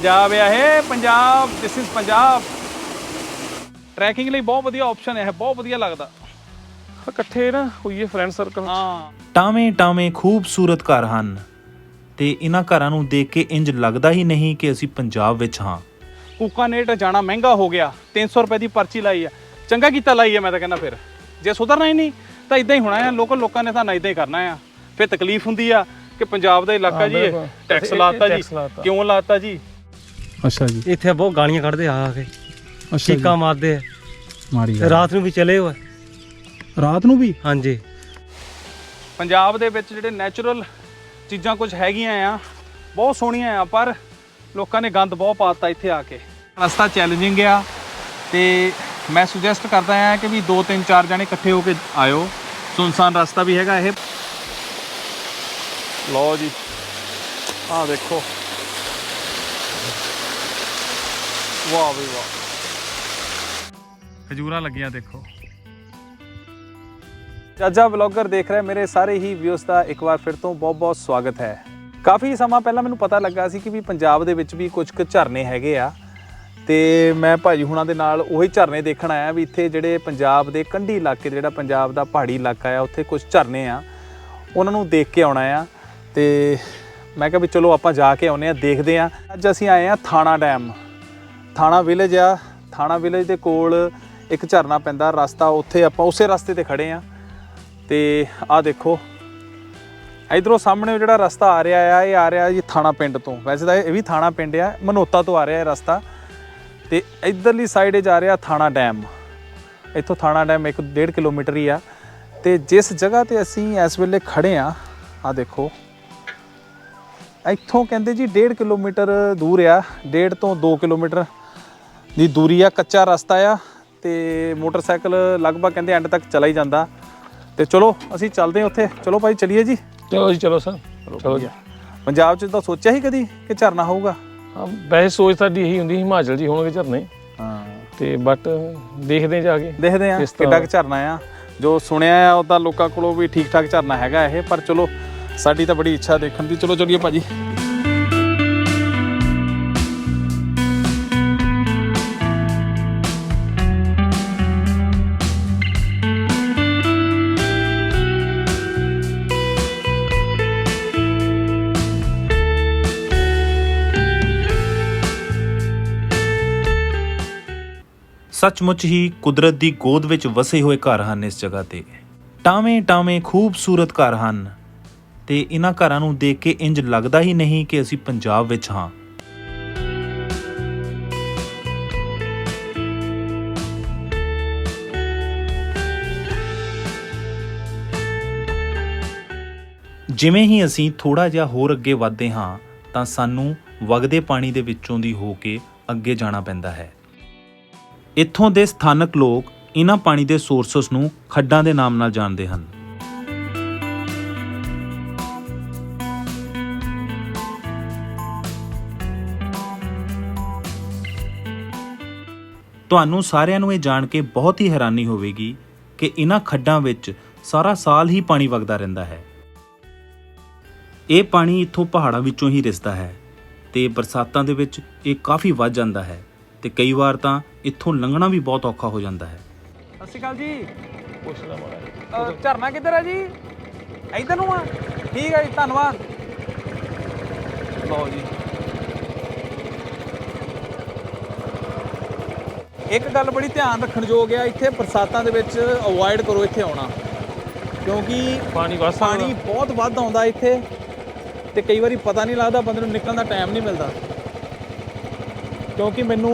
ਪੰਜਾਬ ਆ ਇਹ Punjab this is Punjab. Trekking ਲਈ ਬਹੁਤ ਵਧੀਆ ਆਪਸ਼ਨ ਹੈ ਬਹੁਤ ਵਧੀਆ ਲੱਗਦਾ। ਇਕੱਠੇ ਨਾ ਹੋਈਏ ਫਰੈਂਡ ਸਰਕਲ ਹਾਂ। ਟਾਵੇਂ ਟਾਵੇਂ ਖੂਬਸੂਰਤ ਘਰ ਹਨ। ਤੇ ਇਹਨਾਂ ਘਰਾਂ ਨੂੰ ਦੇਖ ਕੇ ਇੰਜ ਲੱਗਦਾ ਹੀ ਨਹੀਂ ਕਿ ਅਸੀਂ ਪੰਜਾਬ ਵਿੱਚ ਹਾਂ। ਕੂਕਾਨੇਟ ਜਾਣਾ ਮਹਿੰਗਾ ਹੋ ਗਿਆ 300 ਰੁਪਏ ਦੀ ਪਰਚੀ ਲਾਈ ਆ। ਚੰਗਾ ਕੀਤਾ ਲਾਈ ਆ ਮੈਂ ਤਾਂ ਕਹਿੰਦਾ ਫਿਰ। ਜੇ ਸੁਧਰਨਾ ਹੀ ਨਹੀਂ ਤਾਂ ਇਦਾਂ ਹੀ ਹੋਣਾ ਆ। ਲੋਕਲ ਲੋਕਾਂ ਨੇ ਤਾਂ ਨਾ ਇਦਾਂ ਹੀ ਕਰਨਾ ਆ। ਫਿਰ ਤਕਲੀਫ ਹੁੰਦੀ ਆ ਕਿ ਪੰਜਾਬ ਦਾ ਇਲਾਕਾ ਜੀ। ਟੈਕਸ ਲਾਤਾ ਜੀ। ਕਿਉਂ ਲਾਤਾ ਜੀ? ਅੱਛਾ ਜੀ। ਇੱਥੇ ਬਹੁਤ ਗਾਲੀਆਂ ਕੱਢਦੇ ਆ ਆ ਕੇ ਅੱਛਾ ਜੀ। ਚੀਕਾਂ ਮਾਰਦੇ ਆ। ਮਾੜੀ ਗੱਲ। ਰਾਤ ਨੂੰ ਵੀ ਚਲੇ ਹੋਏ। ਰਾਤ ਨੂੰ ਵੀ? ਹਾਂਜੀ। ਪੰਜਾਬ ਦੇ ਵਿੱਚ ਜਿਹੜੇ ਨੈਚੁਰਲ ਚੀਜ਼ਾਂ ਕੁਝ ਹੈਗੀਆਂ ਆ ਬਹੁਤ ਸੋਹਣੀਆਂ ਆ ਪਰ ਲੋਕਾਂ ਨੇ ਗੰਦ ਬਹੁਤ ਪਾਤਾ ਇੱਥੇ ਆ ਕੇ। ਰਸਤਾ ਚੈਲੰਜਿੰਗ ਆ ਤੇ ਮੈਂ ਸੁਜੈਸਟ ਕਰਦਾ ਆ ਕਿ ਵੀ 2 3 4 ਜਣੇ ਇਕੱਠੇ ਹੋ ਕੇ ਆਇਓ। ਸੁਨਸਾਨ ਰਸਤਾ ਵੀ ਹੈਗਾ ਇਹ। ਲਓ ਜੀ ਆਹ ਦੇਖੋ। ਵਾਹ ਵੀ ਵਾਹ। ਖਜੂਰਾਂ ਲੱਗੀਆਂ ਦੇਖੋ। ਚਾਚਾ ਬਲੌਗਰ ਦੇਖ ਰਹੇ ਮੇਰੇ ਸਾਰੇ ਹੀ ਵਿਊਸ ਦਾ ਇੱਕ ਵਾਰ ਫਿਰ ਤੋਂ ਬਹੁਤ-ਬਹੁਤ ਸਵਾਗਤ ਹੈ। ਕਾਫੀ ਸਮਾਂ ਪਹਿਲਾਂ ਮੈਨੂੰ ਪਤਾ ਲੱਗਾ ਸੀ ਕਿ ਵੀ ਪੰਜਾਬ ਦੇ ਵਿੱਚ ਵੀ ਕੁਝ ਕੁ ਝਰਨੇ ਹੈਗੇ ਆ। ਤੇ ਮੈਂ ਭਾਜੀ ਹੁਣਾਂ ਦੇ ਨਾਲ ਉਹੀ ਝਰਨੇ ਦੇਖਣ ਆਇਆ ਵੀ ਇੱਥੇ ਜਿਹੜੇ ਪੰਜਾਬ ਦੇ ਕੰਢੀ ਇਲਾਕੇ ਜਿਹੜਾ ਪੰਜਾਬ ਦਾ ਪਹਾੜੀ ਇਲਾਕਾ ਆ ਉੱਥੇ ਕੁਝ ਝਰਨੇ ਆ। ਉਹਨਾਂ ਨੂੰ ਦੇਖ ਕੇ ਆਉਣਾ ਆ। ਤੇ ਮੈਂ ਕਿਹਾ ਵੀ ਚਲੋ ਆਪਾਂ ਜਾ ਕੇ ਆਉਨੇ ਆ ਦੇਖਦੇ ਆ। ਅੱਜ ਅਸੀਂ ਆਏ ਆ ਥਾਣਾ ਡੈਮ। ਥਾਣਾ ਵਿਲੇਜ ਆ। ਥਾਣਾ ਵਿਲੇਜ ਦੇ ਕੋਲ ਇੱਕ ਝਰਨਾ ਪੈਂਦਾ ਰਸਤਾ, ਉੱਥੇ ਆਪਾਂ ਉਸੇ ਰਸਤੇ ਤੇ ਖੜੇ ਆ ਤੇ ਆਹ ਦੇਖੋ, ਇਧਰੋਂ ਸਾਹਮਣੇ ਜਿਹੜਾ ਰਸਤਾ ਆ ਰਿਹਾ ਆ, ਇਹ ਆ ਰਿਹਾ ਜੀ ਥਾਣਾ ਪਿੰਡ ਤੋਂ। ਵੈਸੇ ਤਾਂ ਇਹ ਵੀ ਥਾਣਾ ਪਿੰਡ ਆ, ਮਨੋਤਾ ਤੋਂ ਆ ਰਿਹਾ ਇਹ ਰਸਤਾ। ਤੇ ਇਧਰਲੀ ਸਾਈਡ 'ਚ ਜਾ ਰਿਹਾ ਥਾਣਾ ਡੈਮ ਇੱਥੋਂ ਥਾਣਾ ਡੈਮ ਇੱਕ 1.5 ਕਿਲੋਮੀਟਰ ਹੀ ਆ। ਤੇ ਜਿਸ ਜਗ੍ਹਾ ਤੇ ਅਸੀਂ ਇਸ ਵੇਲੇ ਖੜੇ ਆ ਆ ਦੇਖੋ। ਇੱਥੋਂ ਕਹਿੰਦੇ ਜੀ 1.5 ਕਿਲੋਮੀਟਰ ਦੂਰ ਆ 1.5 ਤੋਂ 2 ਕਿਲੋਮੀਟਰ। ਦੀ ਦੂਰੀ ਆ ਕੱਚਾ ਰਸਤਾ ਆ ਤੇ ਮੋਟਰਸਾਈਕਲ ਲਗਭਗ ਕਹਿੰਦੇ ਐਂਡ ਤੱਕ ਚਲਾ ਹੀ ਜਾਂਦਾ। ਤੇ ਚਲੋ ਅਸੀਂ ਚੱਲਦੇ ਹਾਂ ਉੱਥੇ। ਚਲੋ ਭਾਈ ਚਲਿਏ ਜੀ। ਚਲੋ ਜੀ ਚਲੋ ਸਰ। ਚਲੋ ਜੀ। ਪੰਜਾਬ 'ਚ ਤਾਂ ਸੋਚਿਆ ਹੀ ਕਦੀ ਕਿ ਝਰਨਾ ਹੋਊਗਾ? ਹਾਂ ਵੈਸੇ ਸੋਚ ਸਾਡੀ ਇਹੀ ਹੁੰਦੀ ਸੀ ਹਿਮਾਚਲ ਜੀ ਹੋਣਗੇ ਝਰਨੇ। ਹਾਂ। ਤੇ ਬਟ ਦੇਖਦੇ ਜਾ ਕੇ ਦੇਖਦੇ ਆ ਕਿੱਡਾ ਕੁ ਝਰਨਾ ਆ। ਜੋ ਸੁਣਿਆ ਆ ਉਹ ਤਾਂ ਲੋਕਾਂ ਕੋਲੋਂ ਵੀ ਠੀਕ ਠਾਕ ਝਰਨਾ ਹੈਗਾ ਇਹ ਪਰ ਚਲੋ ਸਾਡੀ ਤਾਂ ਬੜੀ ਇੱਛਾ ਦੇਖਣ ਦੀ। ਚਲੋ ਚਲਿਏ ਭਾਜੀ। ਸੱਚਮੁੱਚ ਹੀ ਕੁਦਰਤ ਦੀ ਗੋਦ ਵਿੱਚ ਵਸੇ ਹੋਏ ਘਰ ਹਨ ਇਸ ਜਗ੍ਹਾ ਤੇ। ਟਾਵੇਂ ਟਾਵੇਂ ਖੂਬਸੂਰਤ ਘਰ ਹਨ ਤੇ ਇਹਨਾਂ ਘਰਾਂ ਨੂੰ ਦੇਖ ਕੇ ਇੰਜ ਲੱਗਦਾ ਹੀ ਨਹੀਂ ਕਿ ਅਸੀਂ ਪੰਜਾਬ ਵਿੱਚ ਹਾਂ। ਜਿਵੇਂ ਹੀ ਅਸੀਂ ਥੋੜਾ ਜਿਹਾ ਹੋਰ ਅੱਗੇ ਵਧਦੇ ਹਾਂ ਤਾਂ ਸਾਨੂੰ ਵਗਦੇ ਪਾਣੀ ਦੇ ਵਿੱਚੋਂ ਦੀ ਹੋ ਕੇ ਅੱਗੇ ਜਾਣਾ ਪੈਂਦਾ ਹੈ। ਇੱਥੋਂ ਦੇ ਸਥਾਨਕ ਲੋਕ ਇਹਨਾਂ ਪਾਣੀ ਦੇ ਸੋਰਸਸ ਨੂੰ ਖੱਡਾਂ ਦੇ ਨਾਮ ਨਾਲ ਜਾਣਦੇ ਹਨ। ਤੁਹਾਨੂੰ ਸਾਰਿਆਂ ਨੂੰ ਇਹ ਜਾਣ ਕੇ ਬਹੁਤ ਹੀ ਹੈਰਾਨੀ ਹੋਵੇਗੀ ਕਿ ਇਹਨਾਂ ਖੱਡਾਂ ਵਿੱਚ ਸਾਰਾ ਸਾਲ ਹੀ ਪਾਣੀ ਵਗਦਾ ਰਹਿੰਦਾ ਹੈ। ਇਹ ਪਾਣੀ ਇੱਥੋਂ ਪਹਾੜਾਂ ਵਿੱਚੋਂ ਹੀ ਰਿਸਦਾ ਹੈ ਤੇ ਬਰਸਾਤਾਂ ਦੇ ਵਿੱਚ ਇਹ ਕਾਫੀ ਵੱਧ ਜਾਂਦਾ ਹੈ। ਤੇ ਕਈ ਵਾਰ ਤਾਂ ਇੱਥੋਂ ਲੰਘਣਾ ਵੀ ਬਹੁਤ ਔਖਾ ਹੋ ਜਾਂਦਾ ਹੈ। ਸਤਿ ਸ਼੍ਰੀ ਅਕਾਲ ਜੀ। ਝਰਨਾ ਕਿੱਧਰ ਹੈ ਜੀ? ਇੱਧਰ ਨੂੰ ਆ। ਠੀਕ ਹੈ ਜੀ ਧੰਨਵਾਦ। ਲਓ ਜੀ। ਇੱਕ ਗੱਲ ਬੜੀ ਧਿਆਨ ਰੱਖਣ ਯੋਗ ਆ ਇੱਥੇ ਬਰਸਾਤਾਂ ਦੇ ਵਿੱਚ ਅਵੋਇਡ ਕਰੋ ਇੱਥੇ ਆਉਣਾ। ਕਿਉਂਕਿ ਪਾਣੀ ਵਸ ਪਾਣੀ ਬਹੁਤ ਵੱਧ ਆਉਂਦਾ ਇੱਥੇ ਤੇ ਕਈ ਵਾਰੀ ਪਤਾ ਨਹੀਂ ਲੱਗਦਾ ਬੰਦੇ ਨੂੰ ਨਿਕਲਣ ਦਾ ਟਾਈਮ ਨਹੀਂ ਮਿਲਦਾ। ਕਿਉਂਕਿ ਮੈਨੂੰ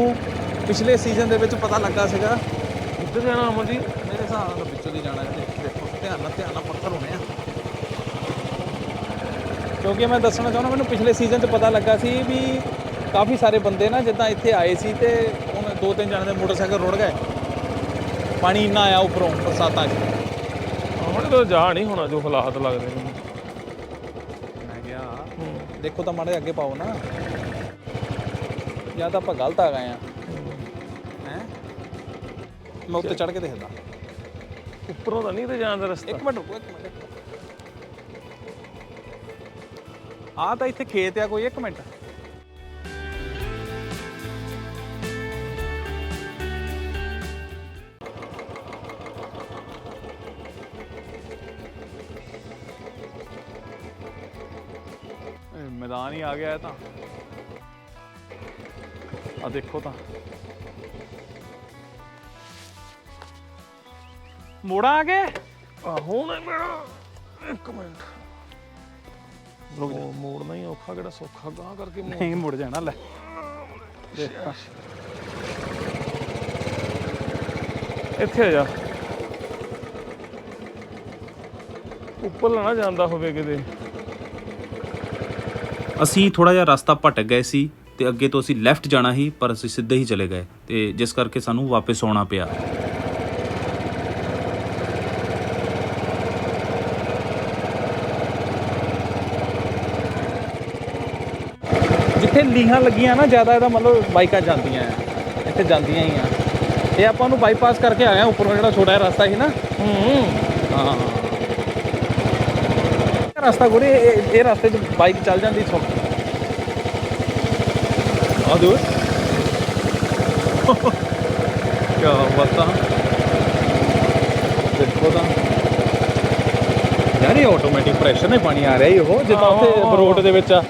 ਪਿਛਲੇ ਸੀਜ਼ਨ ਦੇ ਵਿੱਚ ਪਤਾ ਲੱਗਾ ਸੀਗਾ। ਕਿੱਧਰ ਜਾਣਾ ਅਮਨ ਜੀ? ਮੇਰੇ ਹਿਸਾਬ ਨਾਲ ਵਿੱਚੋਂ ਦੀ ਜਾਣਾ ਹੈ ਦੇਖੋ ਧਿਆਨ ਨਾਲ ਧਿਆਨ ਨਾਲ ਪੱਥਰ ਹੋਣੇ ਆ। ਕਿਉਂਕਿ ਮੈਂ ਦੱਸਣਾ ਚਾਹੁੰਦਾ ਮੈਨੂੰ ਪਿਛਲੇ ਸੀਜ਼ਨ 'ਚ ਪਤਾ ਲੱਗਾ ਸੀ ਵੀ ਕਾਫੀ ਸਾਰੇ ਬੰਦੇ ਨਾ ਜਿੱਦਾਂ ਇੱਥੇ ਆਏ ਸੀ ਤੇ ਹੁਣ ਦੋ ਤਿੰਨ ਜਣੇ ਦੇ ਮੋਟਰਸਾਈਕਲ ਰੁੜ ਗਏ। ਪਾਣੀ ਇੰਨਾ ਆਇਆ ਉੱਪਰੋਂ ਬਰਸਾਤਾਂ 'ਚ। ਅਮਨ ਤੋਂ ਜਾ ਨਹੀਂ ਹੋਣਾ ਜੋ ਹਾਲਾਤ ਲੱਗਦੇ ਨੇ। ਮੈਂ ਕਿਹਾ ਦੇਖੋ ਤਾਂ ਮਾੜੇ ਅੱਗੇ ਪਾਓ ਨਾ। ਜਾਂ ਤਾਂ ਆਪਾਂ ਗਲਤ ਆ ਗਏ ਆ। ਹੈ। ਮੈਂ ਉੱਤੇ ਚੜ ਕੇ ਦੇਖਦਾ। ਉੱਪਰੋਂ ਤਾਂ ਨਹੀਂ ਤੇ ਜਾਣ ਦਾ ਰਸਤਾ। ਇੱਕ ਮਿੰਟ ਰੁਕੋ ਇੱਕ ਮਿੰਟ। ਆ ਤਾਂ ਇੱਥੇ ਖੇਤ ਆ ਕੋਈ ਇੱਕ ਮਿੰਟ। ਮੈਦਾਨ ਹੀ ਆ ਗਿਆ ਤਾਂ। ਆ ਦੇਖੋ ਤਾਂ। ਮੋੜਾ ਆ ਗਏ? ਆ ਹੁਣ ਮੇਰਾ ਇੱਕ ਮਿੰਟ। ਰੁਕ ਜਾ। ਮੋੜਨਾ ਹੀ ਔਖਾ ਕਿਹੜਾ ਸੌਖਾ ਗਾਂ ਕਰਕੇ ਮੋੜ ਨਹੀਂ ਮੁੜ ਜਾਣਾ ਲੈ। ਦੇਖ। ਤਾਂ। ਇੱਥੇ ਆ ਜਾ। ਉੱਪਰ ਨਾ ਜਾਂਦਾ ਹੋਵੇ ਕਿਤੇ। ਅਸੀਂ ਥੋੜਾ ਜਿਹਾ ਰਸਤਾ ਭਟਕ ਗਏ ਸੀ। ਤੇ ਅੱਗੇ ਤੋਂ ਅਸੀਂ ਲੈਫਟ ਜਾਣਾ ਸੀ, ਪਰ ਅਸੀਂ ਸਿੱਧੇ ਹੀ ਚਲੇ ਗਏ ਤੇ ਜਿਸ ਕਰਕੇ ਸਾਨੂੰ ਵਾਪਸ ਆਉਣਾ ਪਿਆ। ਜਿੱਥੇ ਲੀਹਾਂ ਲੱਗੀਆਂ ਨਾ, ਜ਼ਿਆਦਾ ਇਹਦਾ ਮਤਲਬ ਬਾਈਕਾਂ ਜਾਂਦੀਆਂ ਆ ਇੱਥੇ ਜਾਂਦੀਆਂ ਹੀ ਆ। ਇਹ ਆਪਾਂ ਨੂੰ ਬਾਈਪਾਸ ਕਰਕੇ ਆਏ ਆ ਉੱਪਰੋਂ ਜਿਹੜਾ ਛੋਟਾ ਜਿਹਾ ਰਸਤਾ ਸੀ ਨਾ। ਹੂੰ। ਹਾਂ ਰਸਤਾ ਗੁਰੇ, ਇਹ ਇਹ ਰਸਤੇ 'ਚ ਬਾਈਕ ਚੱਲ ਜਾਂਦੀ ਸੌਖੀ। ਆ ਦੋ ਕੀ ਬਤਾ ਦੇਖੋ ਤਾਂ ਯਾਰ ਇਹ ਆਟੋਮੈਟਿਕ ਪ੍ਰੈਸ਼ਰ ਨੇ ਪਾਣੀ ਆ ਰਿਹਾ ਹੀ ਉਹ ਜਿੱਦਾਂ ਉੱਥੇ। ਰੋਡ ਦੇ ਵਿੱਚ ਆ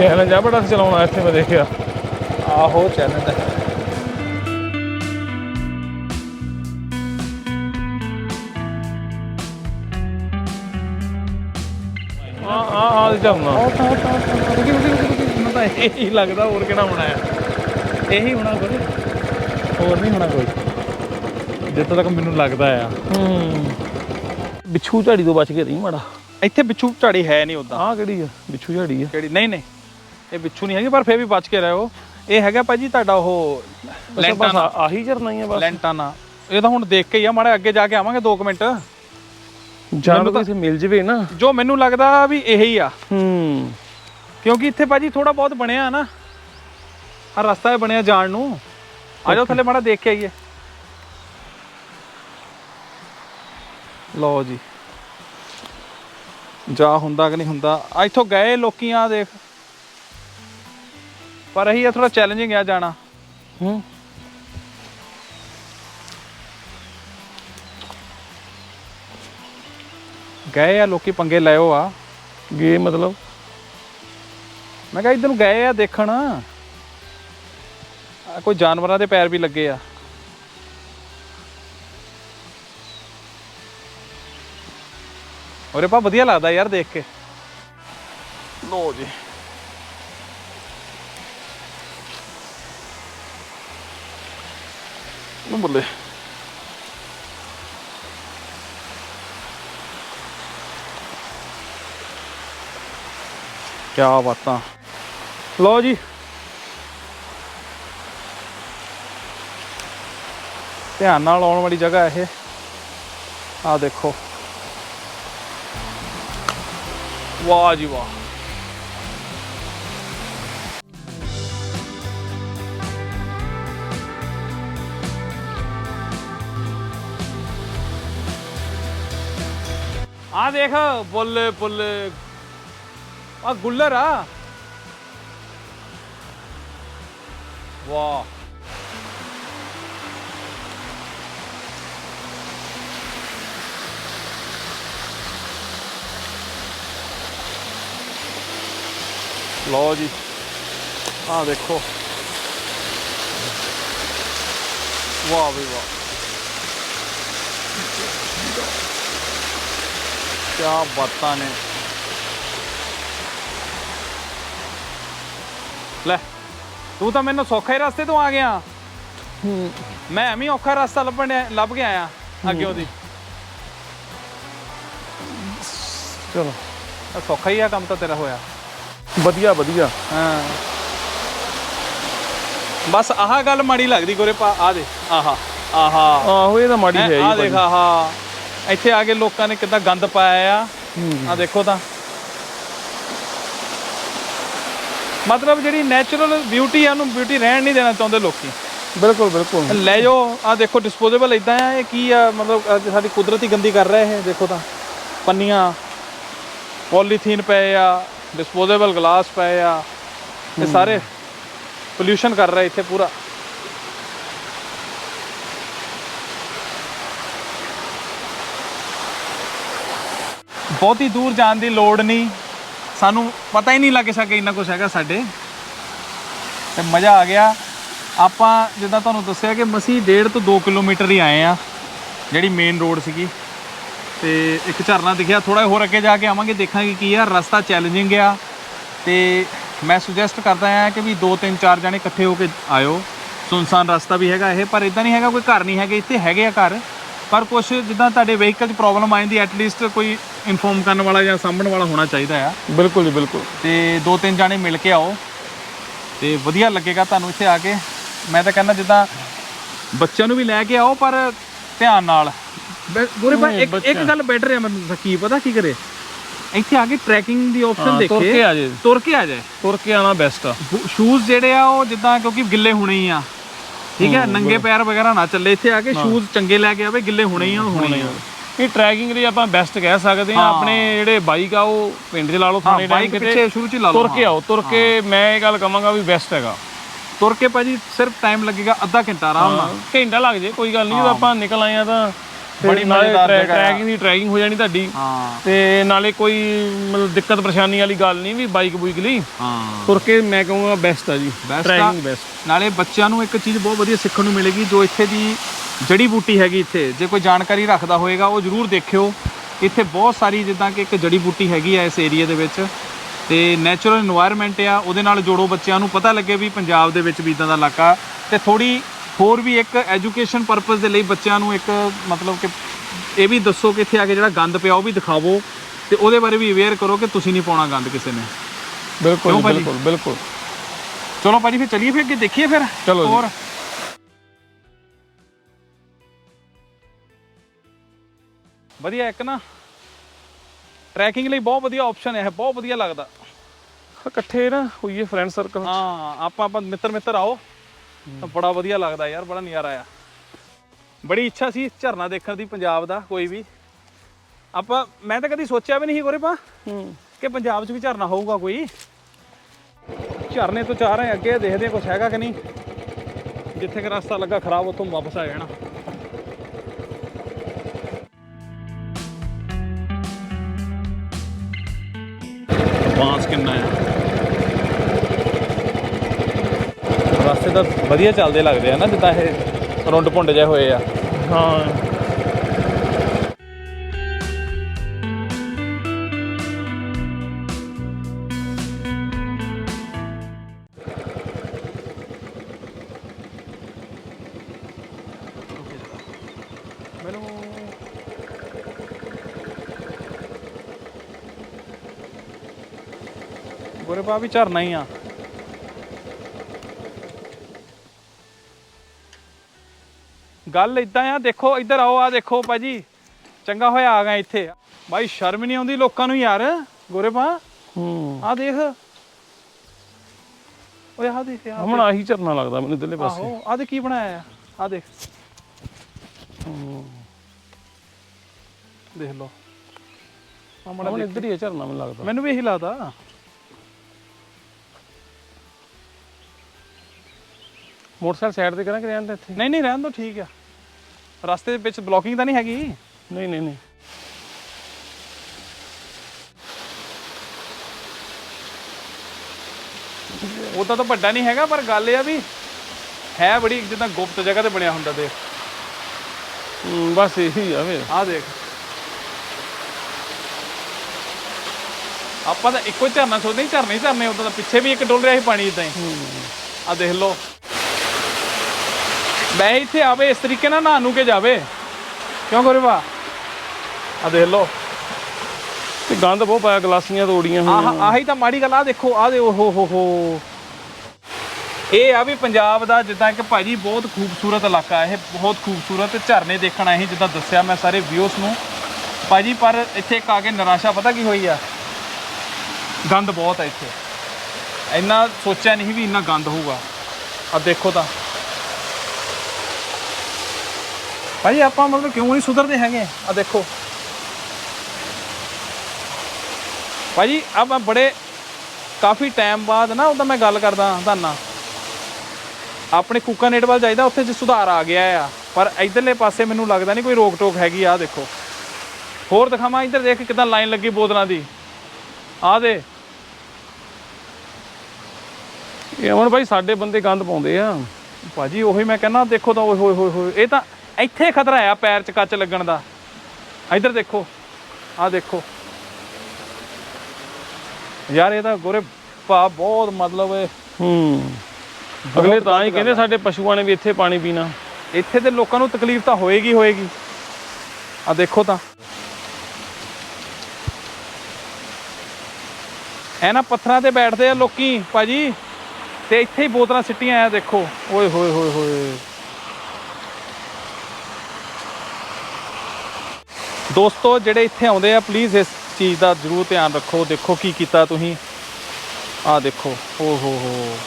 ਚੈਲੰਜ ਆ ਬੜਾ ਚਲਾਉਣਾ ਇੱਥੇ ਮੈਂ ਦੇਖਿਆ। ਆਹੋ ਚੈਨਲ ਹੈ ਆ ਆ ਆ ਚੱਲਣਾ ਮੈਨੂੰ ਤਾਂ ਇਹੀ ਲੱਗਦਾ ਹੋਰ ਕਿਹੜਾ ਹੋਣਾ ਆ। ਇਹੀ ਹੋਣਾ ਕੋਈ ਹੋਰ ਨਹੀਂ ਹੋਣਾ ਕੋਈ। ਜਿੱਥੋਂ ਤੱਕ ਮੈਨੂੰ ਲੱਗਦਾ ਆ। ਹੂੰ। ਬਿੱਛੂ ਝਾੜੀ ਤੋਂ ਬਚ ਕੇ ਰਹੀ ਮਾੜਾ। ਇੱਥੇ ਬਿੱਛੂ ਝਾੜੀ ਹੈ ਨਹੀਂ ਉਦਾਂ ਆ ਕਿਹੜੀ ਆ? ਬਿੱਛੂ ਝਾੜੀ ਆ। ਕਿਹੜੀ? ਨਹੀਂ ਨਹੀਂ। ਇਹ ਬਿੱਛੂ ਨਹੀਂ ਹੈਗੀ ਪਰ ਫੇਰ ਵੀ ਬਚ ਕੇ ਰਹੋ। ਇਹ ਹੈਗਾ ਭਾਜੀ ਤੁਹਾਡਾ ਉਹ ਬਸ ਲੈਂਟਾਨਾ। ਆਹੀ ਝਰਨਾ ਹੀ ਆ ਬਸ। ਲੈਂਟਾਨਾ। ਇਹ ਤਾਂ ਹੁਣ ਦੇਖ ਕੇ ਹੀ ਆ ਮਾੜਾ ਅੱਗੇ ਜਾ ਕੇ ਆਵਾਂਗੇ 2 ਮਿੰਟ। ਜਾਂ ਮੈਨੂੰ ਤਾਂ- ਕਿਸੇ ਮਿਲ ਜਵੇ ਨਾ। ਜੋ ਮੈਨੂੰ ਲੱਗਦਾ ਵੀ ਇਹੀ ਆ। ਹੂੰ। ਕਿਉਂਕਿ ਇੱਥੇ ਭਾਜੀ ਥੋੜਾ ਬਹੁਤ ਬਣਿਆ ਨਾ। ਆ ਰਸਤਾ ਹੈ ਬਣਿਆ ਜਾਣ ਨੂੰ। ਆ ਜਾਓ ਥੱਲੇ ਮਾੜਾ ਦੇਖ ਕੇ ਆਈਏ। ਲਓ ਜੀ। ਜਾ ਹੁੰਦਾ ਕਿ ਨਹੀਂ ਹੁੰਦਾ। ਆ ਇੱਥੋਂ ਗਏ ਲੋਕੀ ਆ ਦੇਖ। ਪਰ ਇਹੀ ਆ ਥੋੜਾ ਚੈਲੰਜਿੰਗ ਆ ਜਾਣਾ। ਹੂੰ। ਗਏ ਆ ਲੋਕੀ ਪੰਗੇ ਲਿਓ ਆ। ਗੇ ਮਤਲਬ? ਮੈਂ ਕਿਹਾ ਇਧਰ ਨੂੰ ਗਏ ਆ ਦੇਖਣ। ਆ ਕੋਈ ਜਾਨਵਰਾਂ ਦੇ ਪੈਰ ਵੀ ਲੱਗੇ ਆ। ਔਰੇ ਪਾ ਵਧੀਆ ਲੱਗਦਾ ਯਾਰ ਦੇਖ ਕੇ। ਲੋ ਜੀ। ਨੂੰ ਬੱਲੇ ਕੀ ਬਾਤਾਂ ਲਓ ਜੀ। ਧਿਆਨ ਨਾਲ ਆਉਣ ਵਾਲੀ ਜਗ੍ਹਾ ਇਹ। ਆ ਦੇਖੋ। ਵਾਹ ਜੀ ਵਾਹ। ਆ ਦੇਖ ਬੁੱਲ ਬੁੱਲ ਆ ਗੁੱਲਰ ਆ ਵਾਹ ਲਓ ਜੀ ਆ ਦੇਖੋ ਵਾਹ ਵੀ ਵਾਹ ਕੀ ਬਾਤਾਂ ਨੇ। ਲੈ ਤੂੰ ਤਾਂ ਮੈਨੂੰ ਸੌਖੇ ਰਸਤੇ ਤੋਂ ਆ ਗਿਆ। ਮੈਂ ਐਵੇਂ ਹੀ ਔਖਾ ਰਸਤਾ ਲੱਭਣ ਲੱਭ ਕੇ ਆਇਆ ਅੱਗੇ ਉਹਦੀ। ਚਲੋ। ਸੌਖਾ ਹੀ ਆ ਕੰਮ ਤਾਂ ਤੇਰਾ ਹੋਇਆ। ਵਧੀਆ ਵਧੀਆ। ਹਾਂ। ਬਸ ਆਹ ਗੱਲ ਮਾੜੀ ਲੱਗਦੀ ਗੋਰੇ ਪਾ ਆ ਦੇ ਆਹਾ ਆਹਾ। ਆਹੋ ਇਹ ਤਾਂ ਮਾੜੀ ਹੈ ਆ ਜੀ ਦੇਖ ਆਹਾ। ਇੱਥੇ ਆ ਕੇ ਲੋਕਾਂ ਨੇ ਕਿੱਦਾਂ ਗੰਦ ਪਾਇਆ ਆ? ਆ ਦੇਖੋ ਤਾਂ। ਮਤਲਬ ਜਿਹੜੀ ਨੈਚੁਰਲ ਬਿਊਟੀ ਆ ਉਹਨੂੰ ਬਿਊਟੀ ਰਹਿਣ ਨਹੀਂ ਦੇਣਾ ਚਾਹੁੰਦੇ ਲੋਕੀ। ਬਿਲਕੁਲ ਬਿਲਕੁਲ। ਲੈ ਜਾਓ ਆ ਦੇਖੋ ਡਿਸਪੋਜ਼ੇਬਲ ਇਦਾਂ ਆ ਇਹ ਕੀ ਆ? ਮਤਲਬ ਸਾਡੀ ਕੁਦਰਤੀ ਗੰਦੀ ਕਰ ਰਿਹਾ ਇਹ ਦੇਖੋ ਤਾਂ। ਪੰਨੀਆਂ ਪੋਲੀਥੀਨ ਪਏ ਆ ਡਿਸਪੋਜ਼ੇਬਲ ਗਲਾਸ ਪਏ ਆ। ਇਹ ਸਾਰੇ ਪੋਲਿਊਸ਼ਨ ਕਰ ਰਹੇ ਇੱਥੇ ਪੂਰਾ। ਬਹੁਤੀ ਦੂਰ ਜਾਣ ਦੀ ਲੋੜ ਨਹੀਂ। ਸਾਨੂੰ ਪਤਾ ਹੀ ਨਹੀਂ ਲੱਗ ਸਕੇ ਇੰਨਾ ਕੁਝ ਹੈਗਾ ਸਾਡੇ। ਤੇ ਮਜ਼ਾ ਆ ਗਿਆ। ਆਪਾਂ ਜਿੱਦਾਂ ਤੁਹਾਨੂੰ ਦੱਸਿਆ ਕਿ ਮਸੀ 1.5 ਤੋਂ 2 ਕਿਲੋਮੀਟਰ ਹੀ ਆਏ ਆ, ਜਿਹੜੀ ਮੇਨ ਰੋਡ ਸੀਗੀ। ਤੇ ਇੱਕ ਝਰਨਾ ਦਿਖਿਆ ਥੋੜਾ ਹੋਰ ਅੱਗੇ ਜਾ ਕੇ ਆਵਾਂਗੇ, ਦੇਖਾਂਗੇ ਕੀ ਆ। ਰਸਤਾ ਚੈਲੰਜਿੰਗ ਆ। ਤੇ ਮੈਂ ਸੁਜੈਸਟ ਕਰਦਾ ਆ ਕਿ ਵੀ 2 3 4 ਜਣੇ ਇਕੱਠੇ ਹੋ ਕੇ ਆਇਓ। ਸੁਨਸਾਨ ਰਸਤਾ ਵੀ ਹੈਗਾ ਇਹ, ਪਰ ਇਦਾਂ ਨਹੀਂ ਹੈਗਾ, ਕੋਈ ਘਰ ਨਹੀਂ ਹੈਗੇ, ਇੱਥੇ ਹੈਗੇ ਆ ਘਰ। ਪਰ ਕੁਝ ਜਿੱਦਾਂ ਤੁਹਾਡੇ ਵਹੀਕਲ 'ਚ ਪ੍ਰੋਬਲਮ ਆ ਜਾਂਦੀ ਐਟਲੀਸਟ ਕੋਈ ਇਨਫੋਰਮ ਕਰਨ ਵਾਲਾ ਜਾਂ ਸਾਂਭਣ ਵਾਲਾ ਹੋਣਾ ਚਾਹੀਦਾ ਆ। ਬਿਲਕੁਲ ਜੀ ਬਿਲਕੁਲ। ਤੇ ਦੋ ਤਿੰਨ ਜਾਣੇ ਮਿਲ ਕੇ ਆਓ ਤੇ ਵਧੀਆ ਲੱਗੇਗਾ ਤੁਹਾਨੂੰ ਇੱਥੇ ਆ ਕੇ। ਮੈਂ ਤਾਂ ਕਹਿੰਦਾ ਜਿੱਦਾਂ ਬੱਚਿਆਂ ਨੂੰ ਵੀ ਲੈ ਕੇ ਆਓ ਪਰ ਧਿਆਨ ਨਾਲ। ਗੋਰੇ ਭਾਈ ਇੱਕ ਇੱਕ ਗੱਲ ਬੈਟਰ ਹੈ ਮੈਨੂੰ ਕੀ ਪਤਾ ਕੀ ਕਰੇ। ਇੱਥੇ ਆ ਕੇ ਟਰੈਕਿੰਗ ਦੀ ਆਪਸ਼ਨ ਹਾਂ, ਤੁਰ ਦੇਖੇ ਕੇ ਆ ਜੇ। ਤੁਰ ਕੇ ਆ ਜਾਏ। ਤੁਰ ਕੇ ਆਣਾ ਬੈਸਟ ਆ। ਸ਼ੂਜ਼ ਜਿਹੜੇ ਆ ਉਹ ਜਿੱਦਾਂ ਕਿਉਂਕਿ ਗਿੱਲੇ ਹੋਣੇ ਹੀ ਆ। ਠੀਕ ਹੈ? ਨੰਗੇ ਪੈਰ ਵਗੈਰਾ ਨਾ ਚੱਲੇ। ਇੱਥੇ ਆ ਕੇ ਸ਼ੂਜ਼ ਚੰਗੇ ਲੈ ਕੇ ਆਵੇ ਗਿੱਲੇ ਹੋਣੇ ਹੀ ਆ ਹੋਣੇ ਆ। ਇਹ ਟਰੈਕਿੰਗ ਲਈ ਆਪਾਂ ਬੈਸਟ ਕਹਿ ਸਕਦੇ ਆ ਆਪਣੇ ਜਿਹੜੇ ਬਾਈਕ ਆ ਉਹ ਪਿੰਡ 'ਚ ਲਾ ਲਓ ਥਾਣੇ ਬਾਈਕ ਟਾਈਮ ਪਿੱਛੇ ਸ਼ੁਰੂ ਚ ਲਾ ਲਓ ਤੁਰ ਕੇ ਆਓ ਤੁਰ ਕੇ ਮੈਂ ਇਹ ਗੱਲ ਕਵਾਂਗਾ ਵੀ ਬੈਸਟ ਹੈਗਾ। ਤੁਰ ਕੇ ਭਾਜੀ ਸਿਰਫ ਟਾਈਮ ਲੱਗੇਗਾ ਅੱਧਾ ਘੰਟਾ ਆਰਾਮ ਨਾਲ। ਘੰਟਾ ਲੱਗ ਜੇ ਕੋਈ ਗੱਲ ਨਹੀਂ ਜਦੋਂ ਆਪਾਂ ਨਿਕਲ ਆਏ ਆ ਤਾਂ ਬੜੀ ਮਜ਼ੇਦਾਰ ਜਗ੍ਹਾ ਦੀ ਟਰੈਕਿੰਗ ਹੋ ਜਾਣੀ ਤੁਹਾਡੀ। ਹਾਂ। ਤੇ ਨਾਲੇ ਕੋਈ ਮਤਲਬ ਦਿੱਕਤ ਪਰੇਸ਼ਾਨੀ ਵਾਲੀ ਗੱਲ ਨਹੀਂ ਵੀ ਬਾਈਕ ਬੁਈਕ ਲਈ। ਹਾਂ। ਤੁਰ ਕੇ ਮੈਂ ਕਹੂੰਗਾ ਬੈਸਟ ਆ ਜੀ। ਟਰੈਕਿੰਗ ਬੈਸਟ ਨਾਲੇ ਬੱਚਿਆਂ ਨੂੰ ਇੱਕ ਚੀਜ਼ ਬਹੁਤ ਵਧੀਆ ਸਿੱਖਣ ਨੂੰ ਮਿਲੇਗੀ ਜੋ ਇੱਥੇ ਦੀ ਜੜੀ ਬੂਟੀ ਹੈਗੀ ਇੱਥੇ। ਜੇ ਕੋਈ ਜਾਣਕਾਰੀ ਰੱਖਦਾ ਹੋਏਗਾ ਉਹ ਜਰੂਰ ਦੇਖਿਓ। ਇੱਥੇ ਬਹੁਤ ਸਾਰੀ ਜਿੱਦਾਂ ਕਿ ਇੱਕ ਜੜੀ ਬੂਟੀ ਹੈਗੀ ਆ ਇਸ ਏਰੀਆ ਦੇ ਵਿੱਚ। ਤੇ ਨੈਚੁਰਲ এনवायरमेंट ਆ ਉਹਦੇ ਨਾਲ ਜੋੜੋ ਬੱਚਿਆਂ ਨੂੰ ਪਤਾ ਲੱਗੇ ਵੀ ਪੰਜਾਬ ਦੇ ਵਿੱਚ ਵੀ ਇਦਾਂ ਦਾ ਇਲਾਕਾ। ਤੇ ਥੋੜੀ ਹੋਰ ਵੀ ਇੱਕ ਐਜੂਕੇਸ਼ਨ ਪਰਪਸ ਦੇ ਲਈ ਬੱਚਿਆਂ ਨੂੰ ਇੱਕ ਮਤਲਬ ਕਿ ਇਹ ਵੀ ਦੱਸੋ ਕਿ ਇੱਥੇ ਆ ਕੇ ਜਿਹੜਾ ਗੰਦ ਪਿਆ ਉਹ ਵੀ ਦਿਖਾਵੋ ਤੇ ਉਹਦੇ ਬਾਰੇ ਵੀ ਅਵੇਅਰ ਕਰੋ ਕਿ ਤੁਸੀਂ ਨਹੀਂ ਪਾਉਣਾ ਗੰਦ ਕਿਸੇ ਨੇ। ਬਿਲਕੁਲ ਕਿਉਂ ਭਾਜੀ? ਬਿਲਕੁਲ ਬਿਲਕੁਲ। ਚਲੋ ਭਾਜੀ ਫਿਰ ਚਲੀਏ ਫਿਰ ਅੱਗੇ ਦੇਖੀਏ ਫਿਰ। ਚਲੋ ਜੀ। ਵਧੀਆ ਇੱਕ ਨਾ ਟਰੈਕਿੰਗ ਲਈ ਬਹੁਤ ਵਧੀਆ ਆਪਸ਼ਨ ਹੈ ਇਹ ਬਹੁਤ ਵਧੀਆ ਲੱਗਦਾ। ਇਕੱਠੇ ਨਾ ਹੋਈਏ ਫਰੈਂਡ ਸਰਕਲ ਹਾਂ ਆਪਾਂ ਆਪਾਂ ਮਿੱਤਰ ਮਿੱਤਰ ਆਓ। ਤਾਂ ਬੜਾ ਵਧੀਆ ਲੱਗਦਾ ਯਾਰ ਬੜਾ ਨਜ਼ਾਰਾ ਆ। ਬੜੀ ਇੱਛਾ ਸੀ ਝਰਨਾ ਦੇਖਣ ਦੀ ਪੰਜਾਬ ਦਾ ਕੋਈ ਵੀ। ਆਪਾਂ ਮੈਂ ਤਾਂ ਕਦੀ ਸੋਚਿਆ ਵੀ ਨਹੀਂ ਸੀ ਗੋਰੇ ਪਾ ਹੂੰ। ਕਿ ਪੰਜਾਬ 'ਚ ਵੀ ਝਰਨਾ ਹੋਊਗਾ ਕੋਈ। ਝਰਨੇ ਤੋਂ ਚਾਹ ਰਹੇ ਅੱਗੇ ਦੇਖਦੇ ਹਾਂ ਕੁਛ ਹੈਗਾ ਕਿ ਨਹੀਂ। ਜਿੱਥੇ ਕਿ ਰਸਤਾ ਲੱਗਾ ਖਰਾਬ ਉੱਥੋਂ ਵਾਪਸ ਆ ਜਾਣਾ। ਬਾਂਸ ਕਿੰਨਾ ਆ? ਰਸਤੇ ਤਾਂ ਵਧੀਆ ਚੱਲਦੇ ਲੱਗਦੇ ਆ ਨਾ ਜਿੱਦਾਂ ਇਹ ਰੁੰਡ ਪੁੰਡ ਜਿਹੇ ਹੋਏ ਆ। ਹਾਂ। ਮੈਨੂੰ ਗੋਰੇ ਪਾ ਵੀ ਝਰਨਾ ਹੀ ਆ। ਗੱਲ ਇਦਾਂ ਆ ਦੇਖੋ ਇੱਧਰ ਆਓ ਆ ਦੇਖੋ ਭਾਜੀ। ਚੰਗਾ ਹੋਇਆ ਆ ਗਏ ਇੱਥੇ। ਬਾਈ ਸ਼ਰਮ ਨਹੀਂ ਆਉਂਦੀ ਲੋਕਾਂ ਨੂੰ ਯਾਰ ਗੋਰੇ ਪਾ ਹੂੰ। ਆ ਦੇਖ। ਓਏ ਆ ਦੇਖ ਆ ਹੁਣ ਆਹੀ ਝਰਨਾ ਲੱਗਦਾ ਮੈਨੂੰ ਦਿੱਲੇ ਪਾਸੇ। ਆਹੋ ਆ ਦੇ ਕੀ ਬਣਾਇਆ ਆ ਆ ਦੇਖ। ਦੇਖ ਲਓ। ਆ ਮਾੜਾ ਹੁਣ। ਇੱਧਰ ਹੀ ਝਰਨਾ ਮੈਨੂੰ ਲੱਗਦਾ। ਮੈਨੂੰ ਵੀ ਇਹੀ ਲੱਗਦਾ। ਮੋਟਰਸਾਈਕਲ ਸਾਈਡ ਤੇ ਕਰਾਂ ਕਿ ਰਹਿਣ ਦੇ ਇੱਥੇ? ਨਹੀਂ ਨਹੀਂ ਰਹਿਣ ਦੋ ਠੀਕ ਆ। ਰਸਤੇ ਦੇ ਵਿੱਚ ਬਲੌਕਿੰਗ ਤਾਂ ਨਹੀਂ ਹੈਗੀ? ਨਹੀਂ ਨਹੀਂ ਨਹੀਂ। ਉਦਾਂ ਤਾਂ ਵੱਡਾ ਨਹੀਂ ਹੈਗਾ ਪਰ ਗੱਲ ਇਹ ਆ ਵੀ ਹੈ ਬੜੀ ਜਿੱਦਾਂ ਗੁਪਤ ਜਗ੍ਹਾ ਤੇ ਬਣਿਆ ਹੁੰਦਾ ਦੇਖ। ਬਸ ਇਹੀ ਆ ਵੇ। ਆਹ ਦੇਖ। ਆਪਾਂ ਤਾਂ ਇੱਕੋ ਝਰਨਾ ਸੋਚਦੇ ਝਰਨੇ ਹੀ ਝਰਨੇ ਉਦਾਂ ਤਾਂ ਪਿੱਛੇ ਵੀ ਇੱਕ ਡੁੱਲ ਰਿਹਾ ਸੀ ਪਾਣੀ ਇਦਾਂ ਹੀ। ਆ ਦੇਖ ਲਓ। ਮੈਂ ਇੱਥੇ ਆਵੇ ਇਸ ਤਰੀਕੇ ਨਾਲ ਨਹਾ ਨੂੰ ਕੇ ਜਾਵੇ। ਕਿਉਂ ਕਰੇ ਵਾ ਆ ਦੇਖ ਲਓ। ਤੇ ਗੰਦ ਬਹੁਤ ਪਾਇਆ ਗਲਾਸੀਆਂ ਤੋੜੀਆਂ ਆਹ ਹੋਈਆਂ। ਆਹੀ ਤਾਂ ਮਾੜੀ ਗੱਲ ਆ ਦੇਖੋ ਆ ਦੇ ਓਹੋ ਹੋ ਹੋ ਇਹ ਆ ਵੀ ਪੰਜਾਬ ਦਾ ਜਿੱਦਾਂ ਕਿ ਭਾਜੀ ਬਹੁਤ ਖੂਬਸੂਰਤ ਇਲਾਕਾ ਇਹ ਬਹੁਤ ਖੂਬਸੂਰਤ ਝਰਨੇ ਦੇਖਣ ਆਏ ਜਿੱਦਾਂ ਦੱਸਿਆ ਮੈਂ ਸਾਰੇ ਵਿਊਸ ਨੂੰ। ਭਾਜੀ ਪਰ ਇੱਥੇ ਇੱਕ ਆ ਕੇ ਨਿਰਾਸ਼ਾ ਪਤਾ ਕੀ ਹੋਈ ਆ? ਗੰਦ ਬਹੁਤ ਆ ਇੱਥੇ। ਇੰਨਾ ਸੋਚਿਆ ਨਹੀਂ ਵੀ ਇੰਨਾ ਗੰਦ ਹੋਊਗਾ। ਆ ਦੇਖੋ ਤਾਂ। ਭਾਜੀ ਆਪਾਂ ਮਤਲਬ ਕਿਉਂ ਨਹੀਂ ਸੁਧਰਦੇ ਹੈਗੇ? ਆ ਦੇਖੋ। ਭਾਜੀ ਆਪਾਂ ਬੜੇ ਕਾਫੀ ਟਾਈਮ ਬਾਅਦ ਨਾ ਉਹਦਾ ਮੈਂ ਗੱਲ ਕਰਦਾ ਤੁਹਾਨੂੰ। ਨਾਲ ਆਪਣੇ ਕੁੱਕਾਨੇਟ ਵੱਲ ਜਾਈਦਾ, ਉੱਥੇ ਚ ਸੁਧਾਰ ਆ ਗਿਆ ਆ। ਪਰ ਇਧਰਲੇ ਪਾਸੇ ਮੈਨੂੰ ਲੱਗਦਾ ਨਹੀਂ ਕੋਈ ਰੋਕ ਟੋਕ ਹੈਗੀ ਆ ਦੇਖੋ। ਹੋਰ ਦਿਖਾਵਾਂ, ਇੱਧਰ ਦੇਖ ਕਿਦਾਂ ਲਾਈਨ ਲੱਗੀ ਬੋਤਲਾਂ ਦੀ। ਆ ਦੇ। ਇਹ ਅਮਨ ਭਾਈ ਸਾਡੇ ਬੰਦੇ ਗੰਦ ਪਾਉਂਦੇ ਆ। ਭਾਜੀ, ਉਹੀ ਮੈਂ ਕਹਿੰਦਾ, ਦੇਖੋ ਤਾਂ, ਓਏ, ਹੋਏ ਹੋਏ ਹੋਏ। ਇਹ ਤਾਂ ਇੱਥੇ ਖਤਰਾ ਆ ਪੈਰ 'ਚ ਕੱਚ ਲੱਗਣ ਦਾ। ਇੱਧਰ ਦੇਖੋ ਆ ਦੇਖੋ। ਯਾਰ ਇਹ ਤਾਂ ਗੋਰੇ ਭਾ ਬਹੁਤ ਮਤਲਬ ਹੂੰ। ਅਗਲੇ ਤਾਂ ਹੀ ਕਹਿੰਦੇ ਸਾਡੇ ਪਸ਼ੂਆਂ ਨੇ ਵੀ ਇੱਥੇ ਪਾਣੀ ਪੀਣਾ। ਇੱਥੇ ਦੇ ਲੋਕਾਂ ਨੂੰ ਤਕਲੀਫ ਤਾਂ ਹੋਏਗੀ ਹੋਏਗੀ। ਆ ਦੇਖੋ ਤਾਂ। ਐ ਨਾ ਪੱਥਰਾਂ ਤੇ ਬੈਠਦੇ ਆ ਲੋਕੀ ਭਾਜੀ। ਤੇ ਇੱਥੇ ਹੀ ਬੋਤਲਾਂ ਸਿੱਟੀਆਂ ਆ ਦੇਖੋ। ਓਏ ਹੋਏ ਹੋਏ ਹੋਏ। ਦੋਸਤੋ, ਜਿਹੜੇ ਇੱਥੇ ਆਉਂਦੇ ਆ ਪਲੀਜ਼ ਇਸ ਚੀਜ਼ ਦਾ ਜ਼ਰੂਰ ਧਿਆਨ ਰੱਖੋ। ਦੇਖੋ ਕੀ ਕੀਤਾ ਤੁਸੀਂ। ਆ ਦੇਖੋ, ਓ ਹੋ ਹੋ।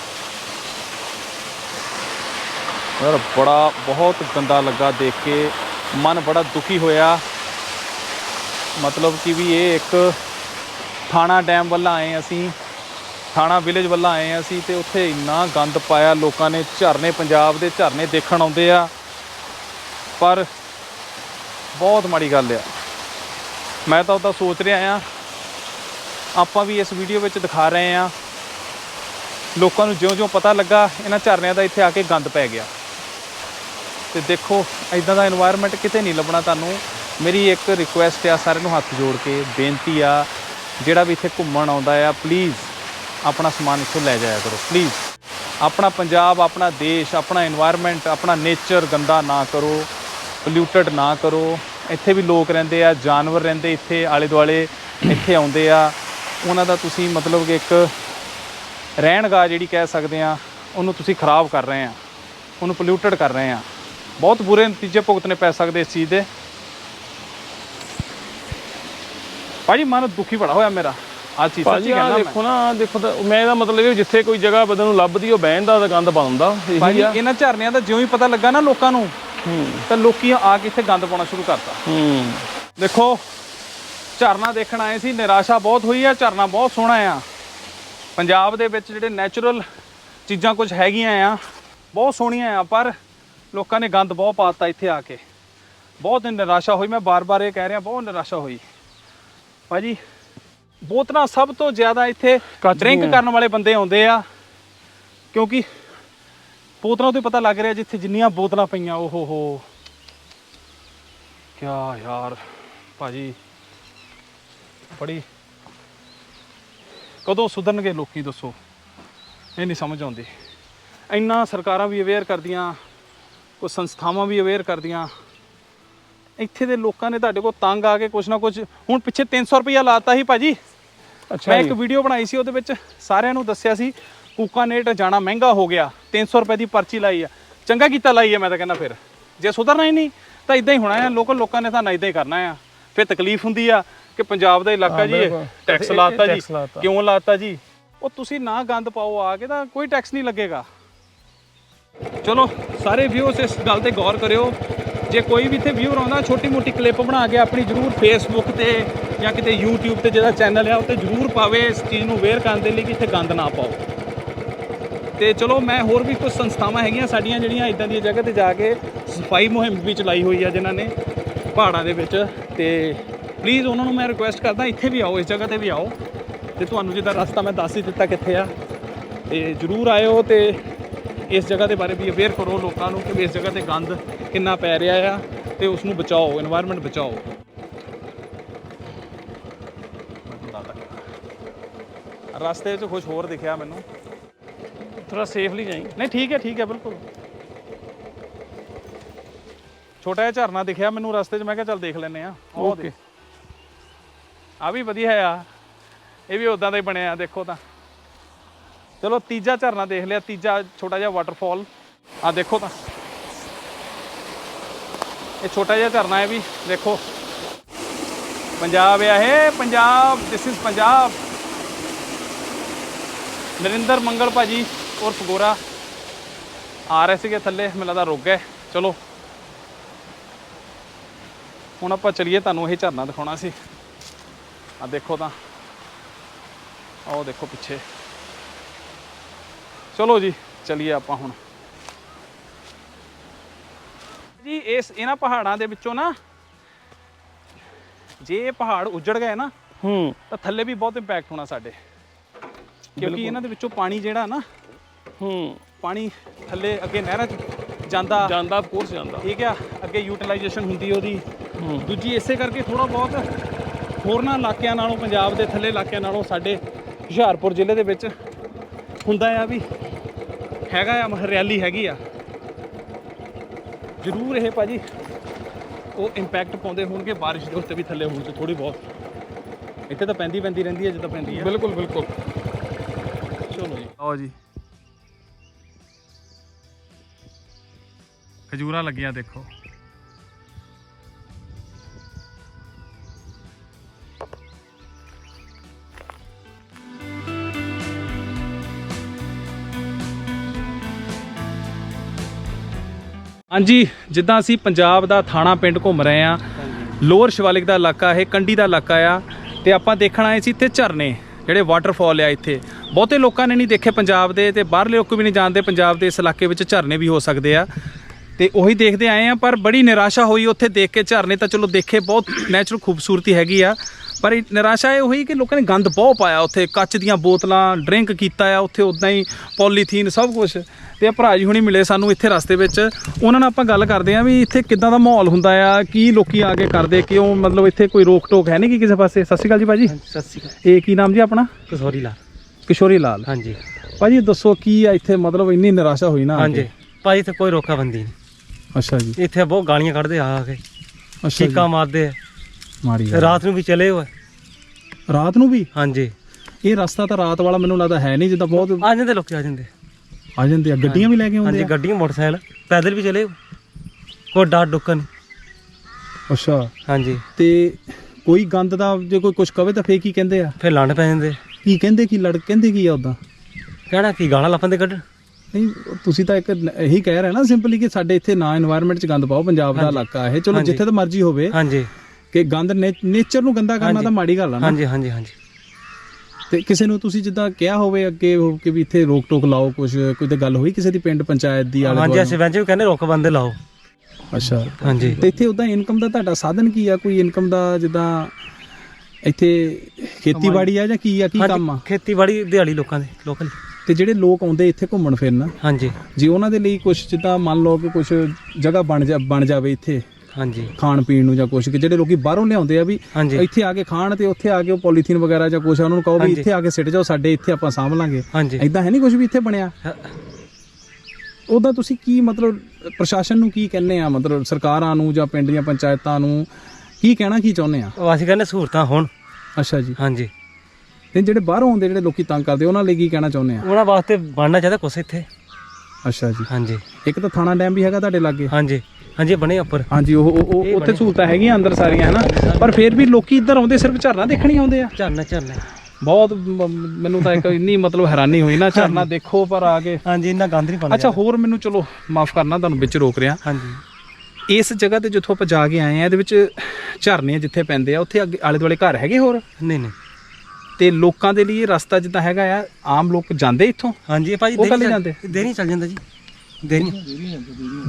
ਯਾਰ, ਬੜਾ, ਬਹੁਤ ਗੰਦਾ ਲੱਗਾ ਦੇਖ ਕੇ। ਮਨ ਬੜਾ ਦੁਖੀ ਹੋਇਆ। ਮਤਲਬ ਕਿ ਵੀ ਇਹ ਇੱਕ ਥਾਣਾ ਡੈਮ ਵੱਲ ਆਏ ਅਸੀਂ। ਥਾਣਾ ਵਿਲੇਜ ਵੱਲੋਂ ਆਏ ਹਾਂ ਅਸੀਂ ਤੇ ਉੱਥੇ ਇੰਨਾ ਗੰਦ ਪਾਇਆ। ਲੋਕਾਂ ਨੇ ਝਰਨੇ, ਪੰਜਾਬ ਦੇ ਝਰਨੇ ਦੇਖਣ ਆਉਂਦੇ ਆ। ਪਰ ਬਹੁਤ ਮਾੜੀ ਗੱਲ ਆ। ਮੈਂ ਤਾਂ ਉਹਦਾ ਸੋਚ ਰਿਹਾ ਆ ਆਪਾਂ ਵੀ ਇਸ ਵੀਡੀਓ ਵਿੱਚ ਦਿਖਾ ਰਹੇ ਆ ਲੋਕਾਂ ਨੂੰ ਜਿਉਂ-ਜਿਉਂ ਪਤਾ ਲੱਗਾ, ਇਹਨਾਂ ਝਰਨਿਆਂ ਦਾ ਇੱਥੇ ਆ ਕੇ ਗੰਦ ਪੈ ਗਿਆ। ਤੇ ਦੇਖੋ ਇਦਾਂ ਦਾ এনवायरमेंट ਕਿਤੇ ਨਹੀਂ ਲੱਭਣਾ ਤੁਹਾਨੂੰ। ਮੇਰੀ ਇੱਕ ਰਿਕੁਐਸਟ ਆ, ਸਾਰਿਆਂ ਨੂੰ ਹੱਥ ਜੋੜ ਕੇ ਬੇਨਤੀ ਆ, ਜਿਹੜਾ ਵੀ ਇੱਥੇ ਘੁੰਮਣ ਆਉਂਦਾ ਆ ਪਲੀਜ਼ ਆਪਣਾ ਸਮਾਨ ਇੱਥੋਂ ਲੈ ਜਾਇਆ ਕਰੋ ਪਲੀਜ਼ ਆਪਣਾ ਪੰਜਾਬ, ਆਪਣਾ ਦੇਸ਼, ਆਪਣਾ এনवायरमेंट ਆਪਣਾ ਨੇਚਰ ਗੰਦਾ ਨਾ ਕਰੋ ਪੋਲਿਊਟਡ ਨਾ ਕਰੋ। ਇੱਥੇ ਵੀ ਲੋਕ ਰਹਿੰਦੇ ਆ ਜਾਨਵਰ ਰਹਿੰਦੇ ਇੱਥੇ ਆਲੇ ਦੁਆਲੇ ਇੱਥੇ ਆਉਂਦੇ ਆ। ਉਹਨਾਂ ਦਾ ਤੁਸੀਂ ਮਤਲਬ ਕਿ ਇੱਕ ਰਹਿਣਗਾ ਜਿਹੜੀ ਕਹਿ ਸਕਦੇ ਆ ਉਹਨੂੰ ਤੁਸੀਂ ਖਰਾਬ ਕਰ ਰਹੇ ਆ ਉਹਨੂੰ ਪੋਲਿਊਟਡ ਕਰ ਰਹੇ ਆ। ਬਹੁਤ ਬੁਰੇ ਨਤੀਜੇ ਭੁਗਤਣੇ ਪੈ ਸਕਦੇ ਇਸ ਚੀਜ਼ ਦੇ। ਭਾਜੀ ਮਨ ਦੁਖੀ ਬੜਾ ਹੋਇਆ ਮੇਰਾ। ਆ ਚੀਜ਼ ਸੱਚੀ ਕਹਿੰਦਾ ਮੈਂ। ਦੇਖੋ ਨਾ ਦੇਖੋ ਤਾਂ ਮੈਂ ਇਹਦਾ ਮਤਲਬ ਇਹ ਜਿੱਥੇ ਕੋਈ ਜਗ੍ਹਾ ਬੰਦੇ ਨੂੰ ਲੱਭਦੀ ਉਹ ਬਹਿਣ ਦਾ ਗੰਦ ਪਾਉਂਦਾ ਇਹੀ ਆ। ਇਹਨਾਂ ਝਰਨਿਆਂ ਦਾ ਜਿਉਂ ਹੀ ਪਤਾ ਲੱਗਾ ਨਾ ਲੋਕਾਂ ਨੂੰ। ਤਾਂ ਲੋਕੀ ਆ ਕੇ ਇੱਥੇ ਗੰਦ ਪਾਉਣਾ ਸ਼ੁਰੂ ਕਰਤਾ। ਹੂੰ ਦੇਖੋ ਝਰਨਾ ਦੇਖਣ ਆਏ ਸੀ ਨਿਰਾਸ਼ਾ ਬਹੁਤ ਹੋਈ ਆ ਝਰਨਾ ਬਹੁਤ ਸੋਹਣਾ ਆ। ਪੰਜਾਬ ਦੇ ਵਿੱਚ ਜਿਹੜੇ ਨੈਚੁਰਲ ਚੀਜ਼ਾਂ ਕੁਝ ਹੈਗੀਆਂ ਆ ਬਹੁਤ ਸੋਹਣੀਆਂ ਆ ਪਰ ਲੋਕਾਂ ਨੇ ਗੰਦ ਬਹੁਤ ਪਾਤਾ ਇੱਥੇ ਆ ਕੇ। ਬਹੁਤ ਨਿਰਾਸ਼ਾ ਹੋਈ ਮੈਂ ਬਾਰ-ਬਾਰ ਇਹ ਕਹਿ ਰਿਹਾ ਬਹੁਤ ਨਿਰਾਸ਼ਾ ਹੋਈ। ਭਾਜੀ ਬੋਤਲਾਂ ਸਭ ਤੋਂ ਜ਼ਿਆਦਾ ਇੱਥੇ ਡਰਿੰਕ। ਕਰਨ ਵਾਲੇ ਬੰਦੇ ਆਉਂਦੇ ਆ ਕਿਉਂਕਿ ਬੋਤਲਾਂ ਤੋਂ ਹੀ ਪਤਾ ਲੱਗ ਰਿਹਾ ਜਿੱਥੇ ਜਿੰਨੀਆਂ ਬੋਤਲਾਂ ਪਈਆਂ ਓ ਹੋ। ਕਿਆ ਯਾਰ ਭਾਜੀ ਬੜੀ। ਕਦੋਂ ਸੁਧਰਨਗੇ ਲੋਕੀ ਦੱਸੋ? ਇਹ ਨਹੀਂ ਸਮਝ ਆਉਂਦੀ। ਇੰਨਾ ਸਰਕਾਰਾਂ ਵੀ ਅਵੇਅਰ ਕਰਦੀਆਂ ਕੁਝ ਸੰਸਥਾਵਾਂ ਵੀ ਅਵੇਅਰ ਕਰਦੀਆਂ। ਇੱਥੇ ਦੇ ਲੋਕਾਂ ਨੇ ਤੁਹਾਡੇ ਕੋਲ ਤੰਗ ਆ ਕੇ ਕੁਛ ਨਾ ਕੁਛ ਹੁਣ ਪਿੱਛੇ 300 ਰੁਪਇਆ ਲਾਤਾ ਸੀ ਭਾਜੀ। ਅੱਛਾ ਮੈਂ ਇੱਕ ਵੀਡੀਓ ਬਣਾਈ ਸੀ ਉਹਦੇ ਵਿੱਚ ਸਾਰਿਆਂ ਨੂੰ ਦੱਸਿਆ ਸੀ ਕੂਕਾਨੇਟ ਜਾਣਾ ਮਹਿੰਗਾ ਹੋ ਗਿਆ 300 ਰੁਪਏ ਦੀ ਪਰਚੀ ਲਾਈ ਆ। ਚੰਗਾ ਕੀਤਾ ਲਾਈ ਆ ਮੈਂ ਤਾਂ ਕਹਿੰਦਾ ਫਿਰ। ਜੇ ਸੁਧਰਨਾ ਹੀ ਨਹੀਂ ਤਾਂ ਇਦਾਂ ਹੀ ਹੋਣਾ ਆ। ਲੋਕਲ ਲੋਕਾਂ ਨੇ ਤਾਂ ਇਦਾਂ ਹੀ ਕਰਨਾ ਆ। ਫਿਰ ਤਕਲੀਫ ਹੁੰਦੀ ਆ ਕਿ ਪੰਜਾਬ ਦਾ ਇਲਾਕਾ ਹਾਂ, ਜੀ। ਟੈਕਸ ਲਾਤਾ ਜੀ। ਕਿਉਂ ਲਾਤਾ ਜੀ? ਉਹ ਤੁਸੀਂ ਨਾ ਗੰਦ ਪਾਓ ਆ ਕੇ ਤਾਂ ਕੋਈ ਟੈਕਸ ਨਹੀਂ ਲੱਗੇਗਾ। ਚਲੋ ਸਾਰੇ ਵਿਊਅਰਸ ਇਸ ਗੱਲ ਤੇ ਗੌਰ ਕਰਿਓ। ਜੇ ਕੋਈ ਵੀ ਇੱਥੇ ਵਿਊਅਰ ਆਉਂਦਾ ਛੋਟੀ ਮੋਟੀ ਕਲਿੱਪ ਬਣਾ ਕੇ ਆਪਣੀ ਜਰੂਰ ਫੇਸਬੁੱਕ ਤੇ ਜਾਂ ਕਿਤੇ YouTube ਤੇ ਜਿਹਦਾ ਚੈਨਲ ਆ ਉੱਤੇ ਜਰੂਰ ਪਾਵੇ। ਇਸ ਚੀਜ਼ ਨੂੰ ਅਵੇਅਰ ਕਰਨ ਦੇ ਲਈ ਕਿ ਇੱਥੇ ਗੰਦ ਨਾ ਪਾਓ। ਤੇ ਚਲੋ ਮੈਂ ਹੋਰ ਵੀ ਕੁਝ ਸੰਸਥਾਵਾਂ ਹੈਗੀਆਂ ਸਾਡੀਆਂ ਜਿਹੜੀਆਂ ਇਦਾਂ ਦੀਆਂ ਜਗ੍ਹਾ ਤੇ ਜਾ ਕੇ ਸਫ਼ਾਈ ਮੁਹਿੰਮ ਵੀ ਚਲਾਈ ਹੋਈ ਆ ਜਿਨ੍ਹਾਂ ਨੇ ਪਹਾੜਾਂ ਦੇ ਵਿੱਚ। ਤੇ ਪਲੀਜ਼ ਉਹਨਾਂ ਨੂੰ ਮੈਂ ਰਿਕੁਐਸਟ ਕਰਦਾ, ਇੱਥੇ ਵੀ ਆਓ, ਇਸ ਜਗ੍ਹਾ ਤੇ ਵੀ ਆਓ। ਤੇ ਤੁਹਾਨੂੰ ਜਿੱਦਾਂ ਰਸਤਾ ਮੈਂ ਦੱਸ ਹੀ ਦਿੱਤਾ ਕਿੱਥੇ ਆ। ਤੇ ਜਰੂਰ ਆਇਓ ਤੇ ਇਸ ਜਗ੍ਹਾ ਦੇ ਬਾਰੇ ਵੀ ਅਵੇਅਰ ਕਰੋ ਲੋਕਾਂ ਨੂੰ ਕਿ ਇਸ ਜਗ੍ਹਾ ਤੇ ਗੰਦ ਕਿੰਨਾ ਪੈ ਰਿਹਾ ਆ ਤੇ ਉਸ ਨੂੰ ਬਚਾਓ। এনवायरमेंट ਬਚਾਓ ਰਸਤੇ 'ਚ ਕੁਝ ਹੋਰ ਦਿਖਿਆ ਮੈਨੂੰ। ਥੋੜਾ ਸੇਫਲੀ ਜਾਈ। ਨਹੀਂ ਠੀਕ ਹੈ ਠੀਕ ਹੈ ਬਿਲਕੁਲ। ਛੋਟਾ ਜਿਹਾ ਝਰਨਾ ਦਿਖਿਆ ਮੈਨੂੰ ਰਸਤੇ 'ਚ ਮੈਂ ਕਿਹਾ ਚੱਲ ਦੇਖ ਲੈਨੇ ਆ ਓਕੇ ਆ ਵੀ ਵਧੀਆ ਆ। ਇਹ ਵੀ ਉਦਾਂ ਦਾ ਹੀ ਬਣਿਆ ਦੇਖੋ ਤਾਂ। ਚਲੋ ਤੀਜਾ ਝਰਨਾ ਦੇਖ ਲਿਆ ਤੀਜਾ ਛੋਟਾ ਜਿਹਾ ਵਾਟਰਫਾਲ ਆ ਦੇਖੋ ਤਾਂ। ਇਹ ਛੋਟਾ ਜਿਹਾ ਝਰਨਾ ਹੈ ਵੀ ਦੇਖੋ। ਪੰਜਾਬ ਆ ਇਹ ਪੰਜਾਬ ਦਿਸ ਇਜ਼ ਪੰਜਾਬ। ਨਰਿੰਦਰ ਮੰਗਲ ਭਾਜੀ। ਉਰਫ ਗੋਰਾ ਆ ਰਹੇ ਸੀਗੇ ਥੱਲੇ ਮੈਨੂੰ ਲੱਗਦਾ ਰੁਕ ਗਏ। ਚਲੋ। ਹੁਣ ਆਪਾਂ ਚਲੀਏ ਤੁਹਾਨੂੰ ਇਹ ਝਰਨਾ ਦਿਖਾਉਣਾ ਸੀ। ਆ ਦੇਖੋ ਤਾਂ। ਆਹ ਦੇਖੋ ਪਿੱਛੇ। ਚਲੋ ਜੀ ਚਲੀਏ ਆਪਾਂ ਹੁਣ। ਜੀ ਇਸ ਇਹਨਾਂ ਪਹਾੜਾਂ ਦੇ ਵਿੱਚੋਂ ਨਾ ਜੇ ਇਹ ਪਹਾੜ ਉੱਜੜ ਗਏ ਨਾ ਹੂੰ। ਤਾਂ ਥੱਲੇ ਵੀ ਬਹੁਤ ਇੰਪੈਕਟ ਹੋਣਾ ਸਾਡੇ। ਕਿਉਂਕਿ ਇਹਨਾਂ ਦੇ ਵਿੱਚੋਂ ਪਾਣੀ ਜਿਹੜਾ ਨਾ ਹੂੰ। ਪਾਣੀ ਥੱਲੇ ਅੱਗੇ ਨਹਿਰਾਂ 'ਚ ਜਾਂਦਾ। ਜਾਂਦਾ ਕੋਰਸ ਜਾਂਦਾ। ਠੀਕ ਆ ਅੱਗੇ ਯੂਟਿਲਾਈਜੇਸ਼ਨ ਹੁੰਦੀ ਉਹਦੀ। ਹੂੰ। ਦੂਜੀ ਇਸੇ ਕਰਕੇ ਥੋੜਾ ਬਹੁਤ ਹੋਰਨਾਂ ਇਲਾਕਿਆਂ ਨਾਲੋਂ ਪੰਜਾਬ ਦੇ ਥੱਲੇ ਇਲਾਕਿਆਂ ਨਾਲੋਂ ਸਾਡੇ ਹੁਸ਼ਿਆਰਪੁਰ ਜ਼ਿਲ੍ਹੇ ਦੇ ਵਿੱਚ ਹੁੰਦਾ ਆ ਵੀ ਹੈਗਾ ਆ ਹਰਿਆਲੀ ਹੈਗੀ ਆ। ਜ਼ਰੂਰ ਇਹ ਭਾਜੀ ਉਹ ਇੰਪੈਕਟ ਪਾਉਂਦੇ ਹੋਣਗੇ ਬਾਰਿਸ਼ ਦੇ ਉੱਤੇ ਵੀ ਥੱਲੇ ਹੋਣ ਚ ਥੋੜੀ ਬਹੁਤ। ਇੱਥੇ ਤਾਂ ਪੈਂਦੀ ਪੈਂਦੀ ਰਹਿੰਦੀ ਹੈ ਜਿੱਦਾਂ ਪੈਂਦੀ ਹੈ ਬਿਲਕੁਲ ਬਿਲਕੁਲ। ਚਲੋ ਜੀ। ਆਓ ਜੀ। ਖਜੂਰਾਂ ਲੱਗੀਆਂ ਦੇਖੋ। ਹਾਂਜੀ ਜਿੱਦਾਂ ਅਸੀਂ ਪੰਜਾਬ ਦਾ ਥਾਣਾ ਪਿੰਡ ਘੁੰਮ ਰਹੇ ਆ ਲੋਅਰ ਸ਼ਿਵਾਲਿਕ ਦਾ ਇਲਾਕਾ ਇਹ ਕੰਡੀ ਦਾ ਇਲਾਕਾ ਆ ਤੇ ਆਪਾਂ ਦੇਖਣ ਆਏ ਸੀ ਇੱਥੇ ਝਰਨੇ ਜਿਹੜੇ ਵਾਟਰਫਾਲ ਆ ਇੱਥੇ। ਬਹੁਤੇ ਲੋਕਾਂ ਨੇ ਨਹੀਂ ਦੇਖੇ ਪੰਜਾਬ ਦੇ ਤੇ ਬਾਹਰਲੇ ਲੋਕ ਵੀ ਨਹੀਂ ਜਾਣਦੇ ਪੰਜਾਬ ਦੇ ਇਸ ਇਲਾਕੇ ਵਿੱਚ ਝਰਨੇ ਵੀ ਹੋ ਸਕਦੇ ਆ। ਤੇ ਉਹੀ ਦੇਖਦੇ ਆਏ ਆ ਪਰ ਬੜੀ ਨਿਰਾਸ਼ਾ ਹੋਈ ਉੱਥੇ ਦੇਖ ਕੇ ਝਰਨੇ ਤਾਂ ਚਲੋ ਦੇਖੇ ਬਹੁਤ ਨੈਚੁਰਲ ਖੂਬਸੂਰਤੀ ਹੈਗੀ ਆ। ਪਰ ਨਿਰਾਸ਼ਾ ਇਹ ਹੋਈ ਕਿ ਲੋਕਾਂ ਨੇ ਗੰਦ ਬਹੁਤ ਪਾਇਆ ਉੱਥੇ ਕੱਚ ਦੀਆਂ ਬੋਤਲਾਂ ਡਰਿੰਕ ਕੀਤਾ ਆ ਉੱਥੇ ਉਦਾਂ ਹੀ ਪੋਲੀਥੀਨ ਸਭ ਕੁਝ ਤੇ ਭਰਾ ਜੀ ਹੁਣੀ ਮਿਲੇ ਸਾਨੂੰ ਇੱਥੇ ਰਸਤੇ ਵਿੱਚ। ਉਹਨਾਂ ਨਾਲ ਆਪਾਂ ਗੱਲ ਕਰਦੇ ਆ ਵੀ ਇੱਥੇ ਕਿੱਦਾਂ ਦਾ ਮਾਹੌਲ ਹੁੰਦਾ ਆ ਕੀ ਲੋਕੀ ਆ ਕੇ ਕਰਦੇ ਕਿਉਂ ਮਤਲਬ ਇੱਥੇ ਕੋਈ ਰੋਕ ਟੋਕ ਹੈ ਨਹੀਂ ਕਿ ਕਿਸੇ ਪਾਸੇ? ਸਤਿ ਸ਼੍ਰੀ ਅਕਾਲ ਜੀ ਭਾਜੀ। ਸਤਿ ਸ਼੍ਰੀ ਅਕਾਲ। ਇਹ ਕੀ ਨਾਮ ਜੀ ਆਪਣਾ? ਕਸੌਰੀ ਲਾ ਕਿਸ਼ੋਰੀ ਲਾਲ। ਹਾਂਜੀ। ਭਾਜੀ ਦੱਸੋ ਕੀ ਆ ਇੱਥੇ ਮਤਲਬ ਇੰਨੀ ਨਿਰਾਸ਼ਾ ਹੋਈ ਨਾ ਹਾਂਜੀ? ਭਾਈ ਇੱਥੇ ਕੋਈ ਰੋਕਾ ਬੰਦੀ ਨਹੀਂ ਅੱਛਾ ਜੀ। ਇੱਥੇ ਬਹੁਤ ਗਾਲੀਆਂ ਕੱਢਦੇ ਆ ਆ ਕੇ। ਅੱਛਾ ਜੀ। ਚੀਕਾਂ ਮਾਰਦੇ ਆ। ਮਾੜੀ ਗੱਲ। ਰਾਤ ਨੂੰ ਵੀ ਚਲੇ ਹੋਏ। ਰਾਤ ਨੂੰ ਵੀ? ਹਾਂਜੀ। ਇਹ ਰਸਤਾ ਤਾਂ ਰਾਤ ਵਾਲਾ ਮੈਨੂੰ ਲੱਗਦਾ ਹੈ ਨਹੀਂ ਜਿੱਦਾਂ ਬਹੁਤ ਆ ਜਾਂਦੇ ਲੋਕੀ ਆ ਜਾਂਦੇ। ਆ ਜਾਂਦੇ ਆ ਗੱਡੀਆਂ ਵੀ ਲੈ ਕੇ ਆਉਂਦੇ ਹਾਂਜੀ ਆ? ਗੱਡੀਆਂ ਮੋਟਰਸਾਈਕਲ ਪੈਦਲ ਵੀ ਚਲੇ ਕੋਈ ਡਾਟ ਡੁੱਕਾ ਨਹੀਂ। ਅੱਛਾ। ਹਾਂਜੀ। ਤੇ ਕੋਈ ਗੰਦ ਦਾ ਜੇ ਕੋਈ ਕੁਝ ਕਵੇ ਤਾਂ ਫੇਰ ਕੀ ਕਹਿੰਦੇ ਆ? ਫਿਰ ਲੰਡ ਪੈ ਜਾਂਦੇ। ਕੀ ਕਹਿੰਦੇ ਕੀ ਲੜ ਕਹਿੰਦੇ ਕੀ ਆ ਉਦਾਂ ਕਹਿਣਾ ਕੀ ਗਾਲਾਂ ਲੱਪਾਂ ਕੱਢਣ? ਨਹੀਂ ਤੁਸੀਂ ਤਾਂ ਇੱਕ ਇਹੀ ਕਹਿ ਰਹੇ ਨਾ ਸਿੰਪਲੀ ਕਿ ਸਾਡੇ ਇੱਥੇ ਨਾ এনवायरमेंट 'ਚ ਗੰਦ ਪਾਓ ਪੰਜਾਬ ਦਾ ਇਲਾਕਾ ਇਹ। ਚਲੋ ਜਿੱਥੇ ਤਾਂ ਮਰਜ਼ੀ ਹੋਵੇ। ਹਾਂਜੀ। ਕਿ ਗੰਦ ਨੇਚਰ ਨੂੰ ਗੰਦਾ ਕਰਨਾ ਤਾਂ ਮਾੜੀ ਗੱਲ ਆ ਨਾ। ਹਾਂਜੀ ਹਾਂਜੀ ਹਾਂਜੀ। ਤੇ ਕਿਸੇ ਨੂੰ ਤੁਸੀਂ ਜਿੱਦਾਂ ਕਿਹਾ ਹੋਵੇ ਅੱਗੇ ਕਿ ਵੀ ਇੱਥੇ ਰੋਕ ਟੋਕ ਲਾਓ ਕੁਝ ਕੋਈ ਤੇ ਗੱਲ ਹੋਈ ਕਿਸੇ ਦੀ ਪਿੰਡ ਪੰਚਾਇਤ ਦੀ ਆਲੇ ਹਾਂਜੀ ਅਸੀਂ ਵੈਂਚੇ ਕਹਿੰਦੇ ਰੋਕ ਬੰਦੇ ਲਾਓ। ਅੱਛਾ। ਹਾਂਜੀ। ਤੇ ਇੱਥੇ ਉਦਾਂ ਇਨਕਮ ਦਾ ਤੁਹਾਡਾ ਸਾਧਨ ਕੀ ਆ? ਕੋਈ ਇਨਕਮ ਦਾ ਜਿੱਦਾਂ ਇੱਥੇ ਖੇਤੀਬਾੜੀ ਆ ਜਾਂ ਕੀ ਆ? ਕੀ ਕੰਮ ਆ? ਖੇਤੀਬਾੜੀ ਦਿਹਾੜੀ ਲੋਕਾਂ ਦੇ ਲੋਕਲ। ਤੇ ਜਿਹੜੇ ਲੋਕ ਆਉਂਦੇ ਇੱਥੇ ਘੁੰਮਣ ਫਿਰਨ ਹਾਂਜੀ। ਜੇ ਉਹਨਾਂ ਦੇ ਲਈ ਕੁਝ ਜਿੱਦਾਂ ਮੰਨ ਲਓ ਕਿ ਕੁਝ ਜਗ੍ਹਾ ਬਣ ਜਾ ਬਣ ਜਾਵੇ ਇੱਥੇ ਹਾਂਜੀ। ਖਾਣ ਪੀਣ ਨੂੰ ਜਾਂ ਕੁਝ ਕਿ ਜਿਹੜੇ ਲੋਕੀ ਬਾਹਰੋਂ ਲਿਆਉਂਦੇ ਆ ਵੀ ਇੱਥੇ ਆ ਕੇ ਖਾਣ ਤੇ ਉੱਥੇ ਆ ਕੇ ਉਹ ਪੋਲੀਥੀਨ ਵਗੈਰਾ ਜਾਂ ਕੁਝ ਉਹਨਾਂ ਨੂੰ ਕਹੋ ਵੀ। ਇੱਥੇ ਆ ਕੇ ਸਿੱਟ ਜਾਓ ਸਾਡੇ ਇੱਥੇ ਆਪਾਂ ਸਾਂਭ ਲਾਂਗੇ। ਹਾਂਜੀ। ਐਦਾਂ ਹੈ ਨਹੀਂ ਕੁਝ ਵੀ ਇੱਥੇ ਬਣਿਆ? ਉਹਦਾ ਤੁਸੀਂ ਕੀ ਮਤਲਬ ਪ੍ਰਸ਼ਾਸਨ ਨੂੰ ਕੀ ਕਹਿੰਦੇ ਆ? ਮਤਲਬ ਸਰਕਾਰਾਂ ਨੂੰ ਜਾਂ ਪਿੰਡ ਦੀਆਂ ਪੰਚਾਇਤਾਂ ਨੂੰ ਕੀ ਕਹਿਣਾ ਕੀ ਚਾਹੁੰਦੇ ਆ? ਅਸੀਂ ਕਹਿੰਦੇ ਸਹੂਲਤਾਂ ਹੋਣ। ਅੱਛਾ ਜੀ। ਹਾਂਜੀ। ਤੇ ਜਿਹੜੇ ਬਾਹਰੋਂ ਆਉਂਦੇ ਜਿਹੜੇ ਲੋਕੀ ਤੰਗ ਕਰਦੇ ਉਹਨਾਂ ਲਈ ਕੀ ਕਹਿਣਾ ਚਾਹੁੰਦੇ ਆ? ਉਹਨਾਂ ਵਾਸਤੇ ਬਣਨਾ ਚਾਹੀਦਾ ਕੁਛ ਇੱਥੇ। ਅੱਛਾ ਜੀ। ਹਾਂਜੀ। ਇੱਕ ਤਾਂ ਥਾਣਾ ਡੈਮ ਵੀ ਹੈਗਾ ਤੁਹਾਡੇ ਲਾਗੇ? ਹਾਂਜੀ। ਹਾਂਜੀ ਬਣੇ ਉੱਪਰ। ਹਾਂਜੀ ਉਹ ਉਹ- ਉਹ ਉੱਥੇ ਸਹੂਲਤਾਂ ਹੈਗੀਆਂ ਅੰਦਰ ਸਾਰੀਆਂ ਹੈਨਾ? ਪਰ ਫਿਰ ਵੀ ਲੋਕੀ ਇੱਧਰ ਆਉਂਦੇ ਸਿਰਫ ਝਰਨਾ ਦੇਖਣ ਹੀ ਆਉਂਦੇ ਆ। ਝਰਨਾ ਝਰਨਾ। ਬਹੁਤ ਮ- ਮੈਨੂੰ ਤਾਂ ਇੱਕ ਇੰਨੀ ਮਤਲਬ ਹੈਰਾਨੀ ਹੋਈ ਨਾ ਝਰਨਾ ਦੇਖੋ ਪਰ ਆ ਕੇ। ਹਾਂਜੀ ਇੰਨਾ ਗੰਦ ਨਹੀਂ ਪਾਣਾ ਅੱਛਾ ਹੋਰ ਮੈਨੂੰ ਚਲੋ ਮਾਫ ਕਰਨਾ ਤੁਹਾਨੂੰ ਵਿੱਚ ਰੋਕ ਰਿਹਾ। ਹਾਂਜੀ। ਇਸ ਜਗ੍ਹਾ ਤੇ ਜਿੱਥੋਂ ਆਪਾਂ ਜਾ ਕੇ ਆਏ ਆ ਇਹਦੇ ਵਿੱਚ ਝਰਨੇ ਜਿੱਥੇ ਪੈਂਦੇ ਆ ਉੱਥੇ ਅੱਗੇ ਆਲੇ ਦੁਆਲੇ ਘਰ ਹੈਗੇ ਹੋਰ? ਨਹੀਂ ਨਹੀਂ। ਤੇ ਲੋਕਾਂ ਦੇ ਲਈ ਇਹ ਰਸਤਾ ਜਿੱਦਾਂ ਹੈਗਾ ਆ ਆਮ ਲੋਕ ਜਾਂਦੇ ਇੱਥੋਂ? ਹਾਂਜੀ ਭਾਜੀ ਉਹ ਕੱਲੇ ਚੱਲ- ਜਾਂਦੇ? ਦੇਰੀ ਚੱਲ ਜਾਂਦਾ ਜੀ। ਦੇਰੀਆਂ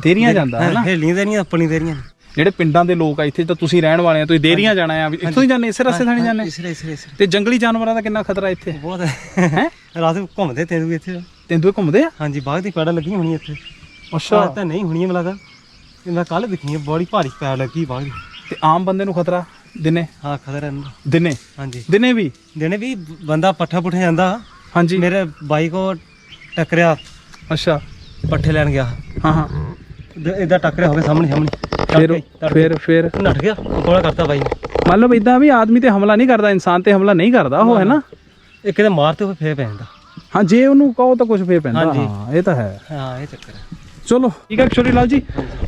ਦੇਰੀਆਂ ਜਾਂਦਾ ਹੈ ਨਾ ਹੇਲੀਆਂ ਦੇਰੀਆਂ ਆਪਣੀ ਦੇਰੀਆਂ। ਜਿਹੜੇ ਪਿੰਡਾਂ ਦੇ ਲੋਕ ਆ ਇੱਥੇ ਤਾਂ ਤੁਸੀਂ ਰਹਿਣ ਵਾਲੇ ਆ ਤੁਸੀਂ ਦੇਰੀਆਂ ਜਾਣਾ ਆ ਇੱਥੋਂ ਹੀ ਜਾਂਦੇ ਇਸੇ ਰਸਤੇ ਥਾਣੀ ਜਾਂਦੇ? ਤੇ ਜੰਗਲੀ ਜਾਨਵਰਾਂ ਦਾ ਕਿੰਨਾ ਖਤਰਾ ਇੱਥੇ? ਬਹੁਤ ਹੈ। ਰਾਤ ਨੂੰ ਘੁੰਮਦੇ ਵੀ ਇੱਥੇ। ਤੇਂਦੂਏ ਘੁੰਮਦੇ ਆ? ਹਾਂਜੀ ਬਾਗ ਦੀ ਪੈੜਾਂ ਲੱਗੀਆਂ ਹੋਣੀਆਂ ਇੱਥੇ। ਅੱਛਾ। ਤਾਂ ਨਹੀਂ ਹੋਣੀਆਂ ਮਿਲਦਾ ਇਹ ਮੈਂ ਕੱਲ ਦੇਖੀ ਬੜੀ ਭਾਰੀ ਪੈੜ ਲੱਗੀ ਬਾਗ ਦੀ। ਤੇ ਆਮ ਬੰਦੇ ਨੂੰ ਖਤਰਾ? ਦਿਨੇ? ਹਾਂ ਖਤਰਾ ਇਹਨੂੰ। ਦਿਨੇ? ਹਾਂਜੀ। ਦਿਨੇ ਵੀ? ਦਿਨੇ ਵੀ ਬੰਦਾ ਪੱਠਾ ਪੁੱਠੇ ਜਾਂਦਾ। ਹਾਂਜੀ। ਮੇਰੇ ਬਾਈ ਕੋ ਟੱਕਰਿਆ। ਅੱਛਾ। ਪੱਠੇ ਲੈਣ ਗਿਆ। ਹਾਂ ਹਾਂ। ਇਦਾਂ ਟੱਕਰਿਆ ਹੋ ਗਿਆ ਸਾਹਮਣੇ ਸਾਹਮਣੇ। ਫਿਰ। ਫਿਰ ਫਿਰ? ਨੱਠ ਗਿਆ ਕੋਲਾ ਕਰਤਾ ਬਾਈ ਨੇ। ਮਤਲਬ ਇਦਾਂ ਵੀ ਆਦਮੀ ਤੇ ਹਮਲਾ ਨਹੀਂ ਕਰਦਾ ਇਨਸਾਨ ਤੇ ਹਮਲਾ ਨਹੀਂ ਕਰਦਾ ਉਹ ਹੈ ਨਾ? ਇੱਕ ਕਿਤੇ ਮਾਰ ਤੇ ਉਹ ਫੇਰ ਪੈ ਜਾਂਦਾ। ਹਾਂ ਜੇ ਉਹਨੂੰ ਕਹੋ ਤਾਂ ਕੁਝ ਫੇਰ ਪੈਂਦਾ। ਹਾਂ ਇਹ ਤਾਂ ਹੈ। ਹਾਂ ਇਹ ਚੱਕਰ ਹੈ। ਚਲੋ। ਠੀਕ ਹੈ ਕਿਸ਼ੋਰੀ ਲਾਲ ਜੀ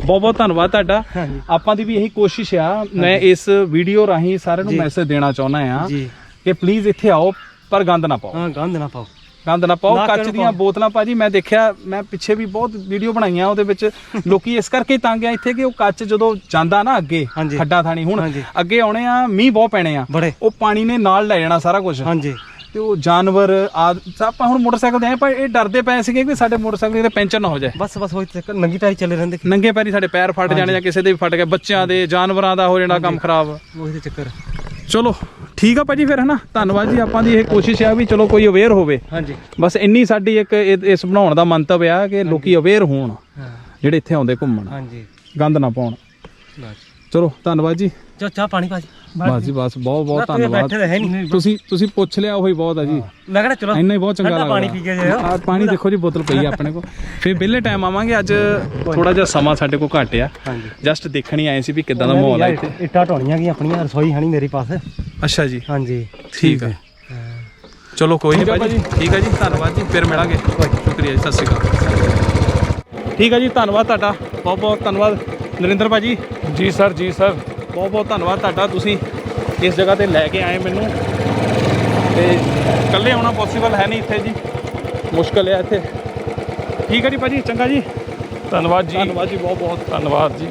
ਬਹੁਤ ਬਹੁਤ ਧੰਨਵਾਦ ਤੁਹਾਡਾ। ਆਪਾਂ ਦੀ ਵੀ ਇਹੀ ਕੋਸ਼ਿਸ਼ ਆ ਮੈਂ ਇਸ ਵੀਡੀਓ ਰਾਹੀਂ ਸਾਰਿਆਂ ਨੂੰ। ਮੈਸੇਜ ਦੇਣਾ ਚਾਹੁੰਦਾ ਆ ਕਿ ਪਲੀਜ਼ ਇੱਥੇ ਆਓ ਪਰ ਗੰਦ ਨਾ ਪਾਓ। ਹਾਂ ਗੰਦ ਨਾ ਪਾਓ। ਗੰਦ ਨਾ ਪਾਓ ਕੱਚ ਦੀਆਂ? ਬੋਤਲਾਂ ਭਾਜੀ ਮੈਂ ਦੇਖਿਆ ਮੈਂ ਪਿੱਛੇ ਵੀ ਬਹੁਤ ਵੀਡੀਓ ਬਣਾਈਆਂ ਉਹਦੇ ਵਿੱਚ। ਲੋਕੀ ਇਸ ਕਰਕੇ ਤੰਗ ਆ ਇੱਥੇ ਕਿ ਉਹ ਕੱਚ ਜਦੋਂ ਜਾਂਦਾ ਨਾ ਅੱਗੇ। ਖੱਡਾ ਥਾਣੀ ਹੁਣ। ਅੱਗੇ ਆਉਣੇ ਆ ਮੀਂਹ ਬਹੁਤ ਪੈਣੇ ਆ। ਉਹ ਪਾਣੀ ਨੇ ਨਾਲ ਲੈ ਜਾਣਾ ਸਾਰਾ ਕੁਝ ਹਾਂਜੀ। ਤੇ ਉਹ ਜਾਨਵਰ ਆਦ ਆਪਾਂ ਹੁਣ ਮੋਟਰਸਾਈਕਲ ਤੇ ਆਏ ਪਰ ਇਹ ਡਰਦੇ ਪਏ ਸੀਗੇ ਕਿ ਸਾਡੇ ਮੋਟਰਸਾਈਕਲ ਤੇ ਪੈਂਚਰ ਨਾ ਹੋ ਜਾਏ। ਬਸ ਬਸ ਉਹੀ ਚੱਕਰ ਨੰਗੀ ਟਾਈ ਚੱਲੇ ਰਹਿੰਦੇ ਨੰਗੇ ਪੈਰੀ ਸਾਡੇ ਪੈਰ ਫਟ ਜਾਣੇ ਜਾਂ ਕਿਸੇ ਦੇ ਵੀ ਫਟ ਗਏ ਬੱਚਿਆਂ ਦੇ ਜਾਨਵਰਾਂ ਦਾ ਹੋ ਜਾਣਾ ਕੰਮ ਖਰਾਬ। ਉਹੀ ਤੇ ਚੱਕਰ। ਚਲੋ ਠੀਕ ਆ ਭਾਜੀ ਫਿਰ ਹਨਾ? ਧੰਨਵਾਦ ਜੀ ਆਪਾਂ ਦੀ ਇਹ ਕੋਸ਼ਿਸ਼ ਆ ਵੀ ਚਲੋ ਕੋਈ ਅਵੇਅਰ ਹੋਵੇ। ਹਾਂਜੀ। ਬਸ ਇੰਨੀ ਸਾਡੀ ਇੱਕ ਇਹ- ਇਸ ਬਣਾਉਣ ਦਾ ਮੰਤਵ ਆ ਕਿ ਲੋਕੀ ਅਵੇਅਰ ਹੋਣ ਹਾਂ। ਜਿਹੜੇ ਇੱਥੇ ਆਉਂਦੇ ਘੁੰਮਣ। ਹਾਂਜੀ। ਗੰਦ ਨਾ ਪਾਉਣ। ਬਸ। ਚਲੋ ਧੰਨਵਾਦ ਜੀ। ਚਾ ਚਾਹ ਪਾਣੀ ਭਾਜੀ। ਬਸ ਜੀ ਬਸ ਬਹੁਤ ਬਹੁਤ ਧੰਨਵਾਦ। ਬੈਠੇ ਨਹੀਂ। ਤੁਸੀਂ ਤੁਸੀਂ ਪੁੱਛ ਲਿਆ ਉਹੀ ਬਹੁਤ ਆ ਜੀ। ਮੈਂ ਕਹਿੰਦਾ ਚਲੋ ਇੰਨਾ ਹੀ ਬਹੁਤ ਚੰਗਾ ਲੱਗਦਾ। ਪਾਣੀ ਪੀ ਕੇ ਜਾਇਓ। ਆਹ ਪਾਣੀ ਦੇਖੋ ਜੀ ਬੋਤਲ ਪਈ ਆ ਆਪਣੇ ਕੋਲ। ਫਿਰ ਵਿਹਲੇ ਟਾਈਮ ਆਵਾਂਗੇ ਅੱਜ ਥੋੜਾ ਜਿਹਾ ਸਮਾਂ ਸਾਡੇ ਕੋਲ ਘੱਟ ਆ। ਹਾਂਜੀ। ਜਸਟ ਦੇਖਣ ਹੀ ਆਏ ਸੀ ਵੀ ਕਿੱਦਾਂ ਦਾ ਮਾਹੌਲ ਆ ਇੱਥੇ। ਇੱਟਾਂ ਢੋਣੀਆਂ ਗਈਆਂ ਆਪਣੀਆਂ ਰਸੋਈ ਹਣੀ ਮੇਰੇ ਪਾਸ। ਅੱਛਾ ਜੀ। ਹਾਂਜੀ। ਠੀਕ ਹੈ ਚਲੋ ਕੋਈ ਨਹੀਂ ਭਾਜੀ। ਠੀਕ ਹੈ ਜੀ ਧੰਨਵਾਦ ਜੀ। ਫਿਰ ਮਿਲਾਂਗੇ। ਸ਼ੁਕਰੀਆ ਜੀ ਸਤਿ ਸ਼੍ਰੀ ਅਕਾਲ। ਠੀਕ ਹੈ ਜੀ ਧੰਨਵਾਦ ਤੁਹਾਡਾ। ਬਹੁਤ ਬਹੁਤ ਧੰਨਵਾਦ। ਨਰਿੰਦਰ ਭਾਜੀ। ਜੀ ਸਰ ਜੀ ਸਰ। ਬਹੁਤ ਬਹੁਤ ਧੰਨਵਾਦ ਤੁਹਾਡਾ ਤੁਸੀਂ ਇਸ ਜਗ੍ਹਾ ਤੇ ਲੈ ਕੇ ਆਏ ਮੈਨੂੰ। ਤੇ ਇਕੱਲੇ ਆਉਣਾ ਪੋਸੀਬਲ ਹੈ ਨਹੀਂ ਇੱਥੇ ਜੀ। ਮੁਸ਼ਕਲ ਹੈ ਇੱਥੇ। ਠੀਕ ਹੈ ਜੀ ਭਾਜੀ ਚੰਗਾ ਜੀ। ਧੰਨਵਾਦ ਜੀ। ਧੰਨਵਾਦ ਜੀ ਬਹੁਤ ਬਹੁਤ ਧੰਨਵਾਦ ਜੀ।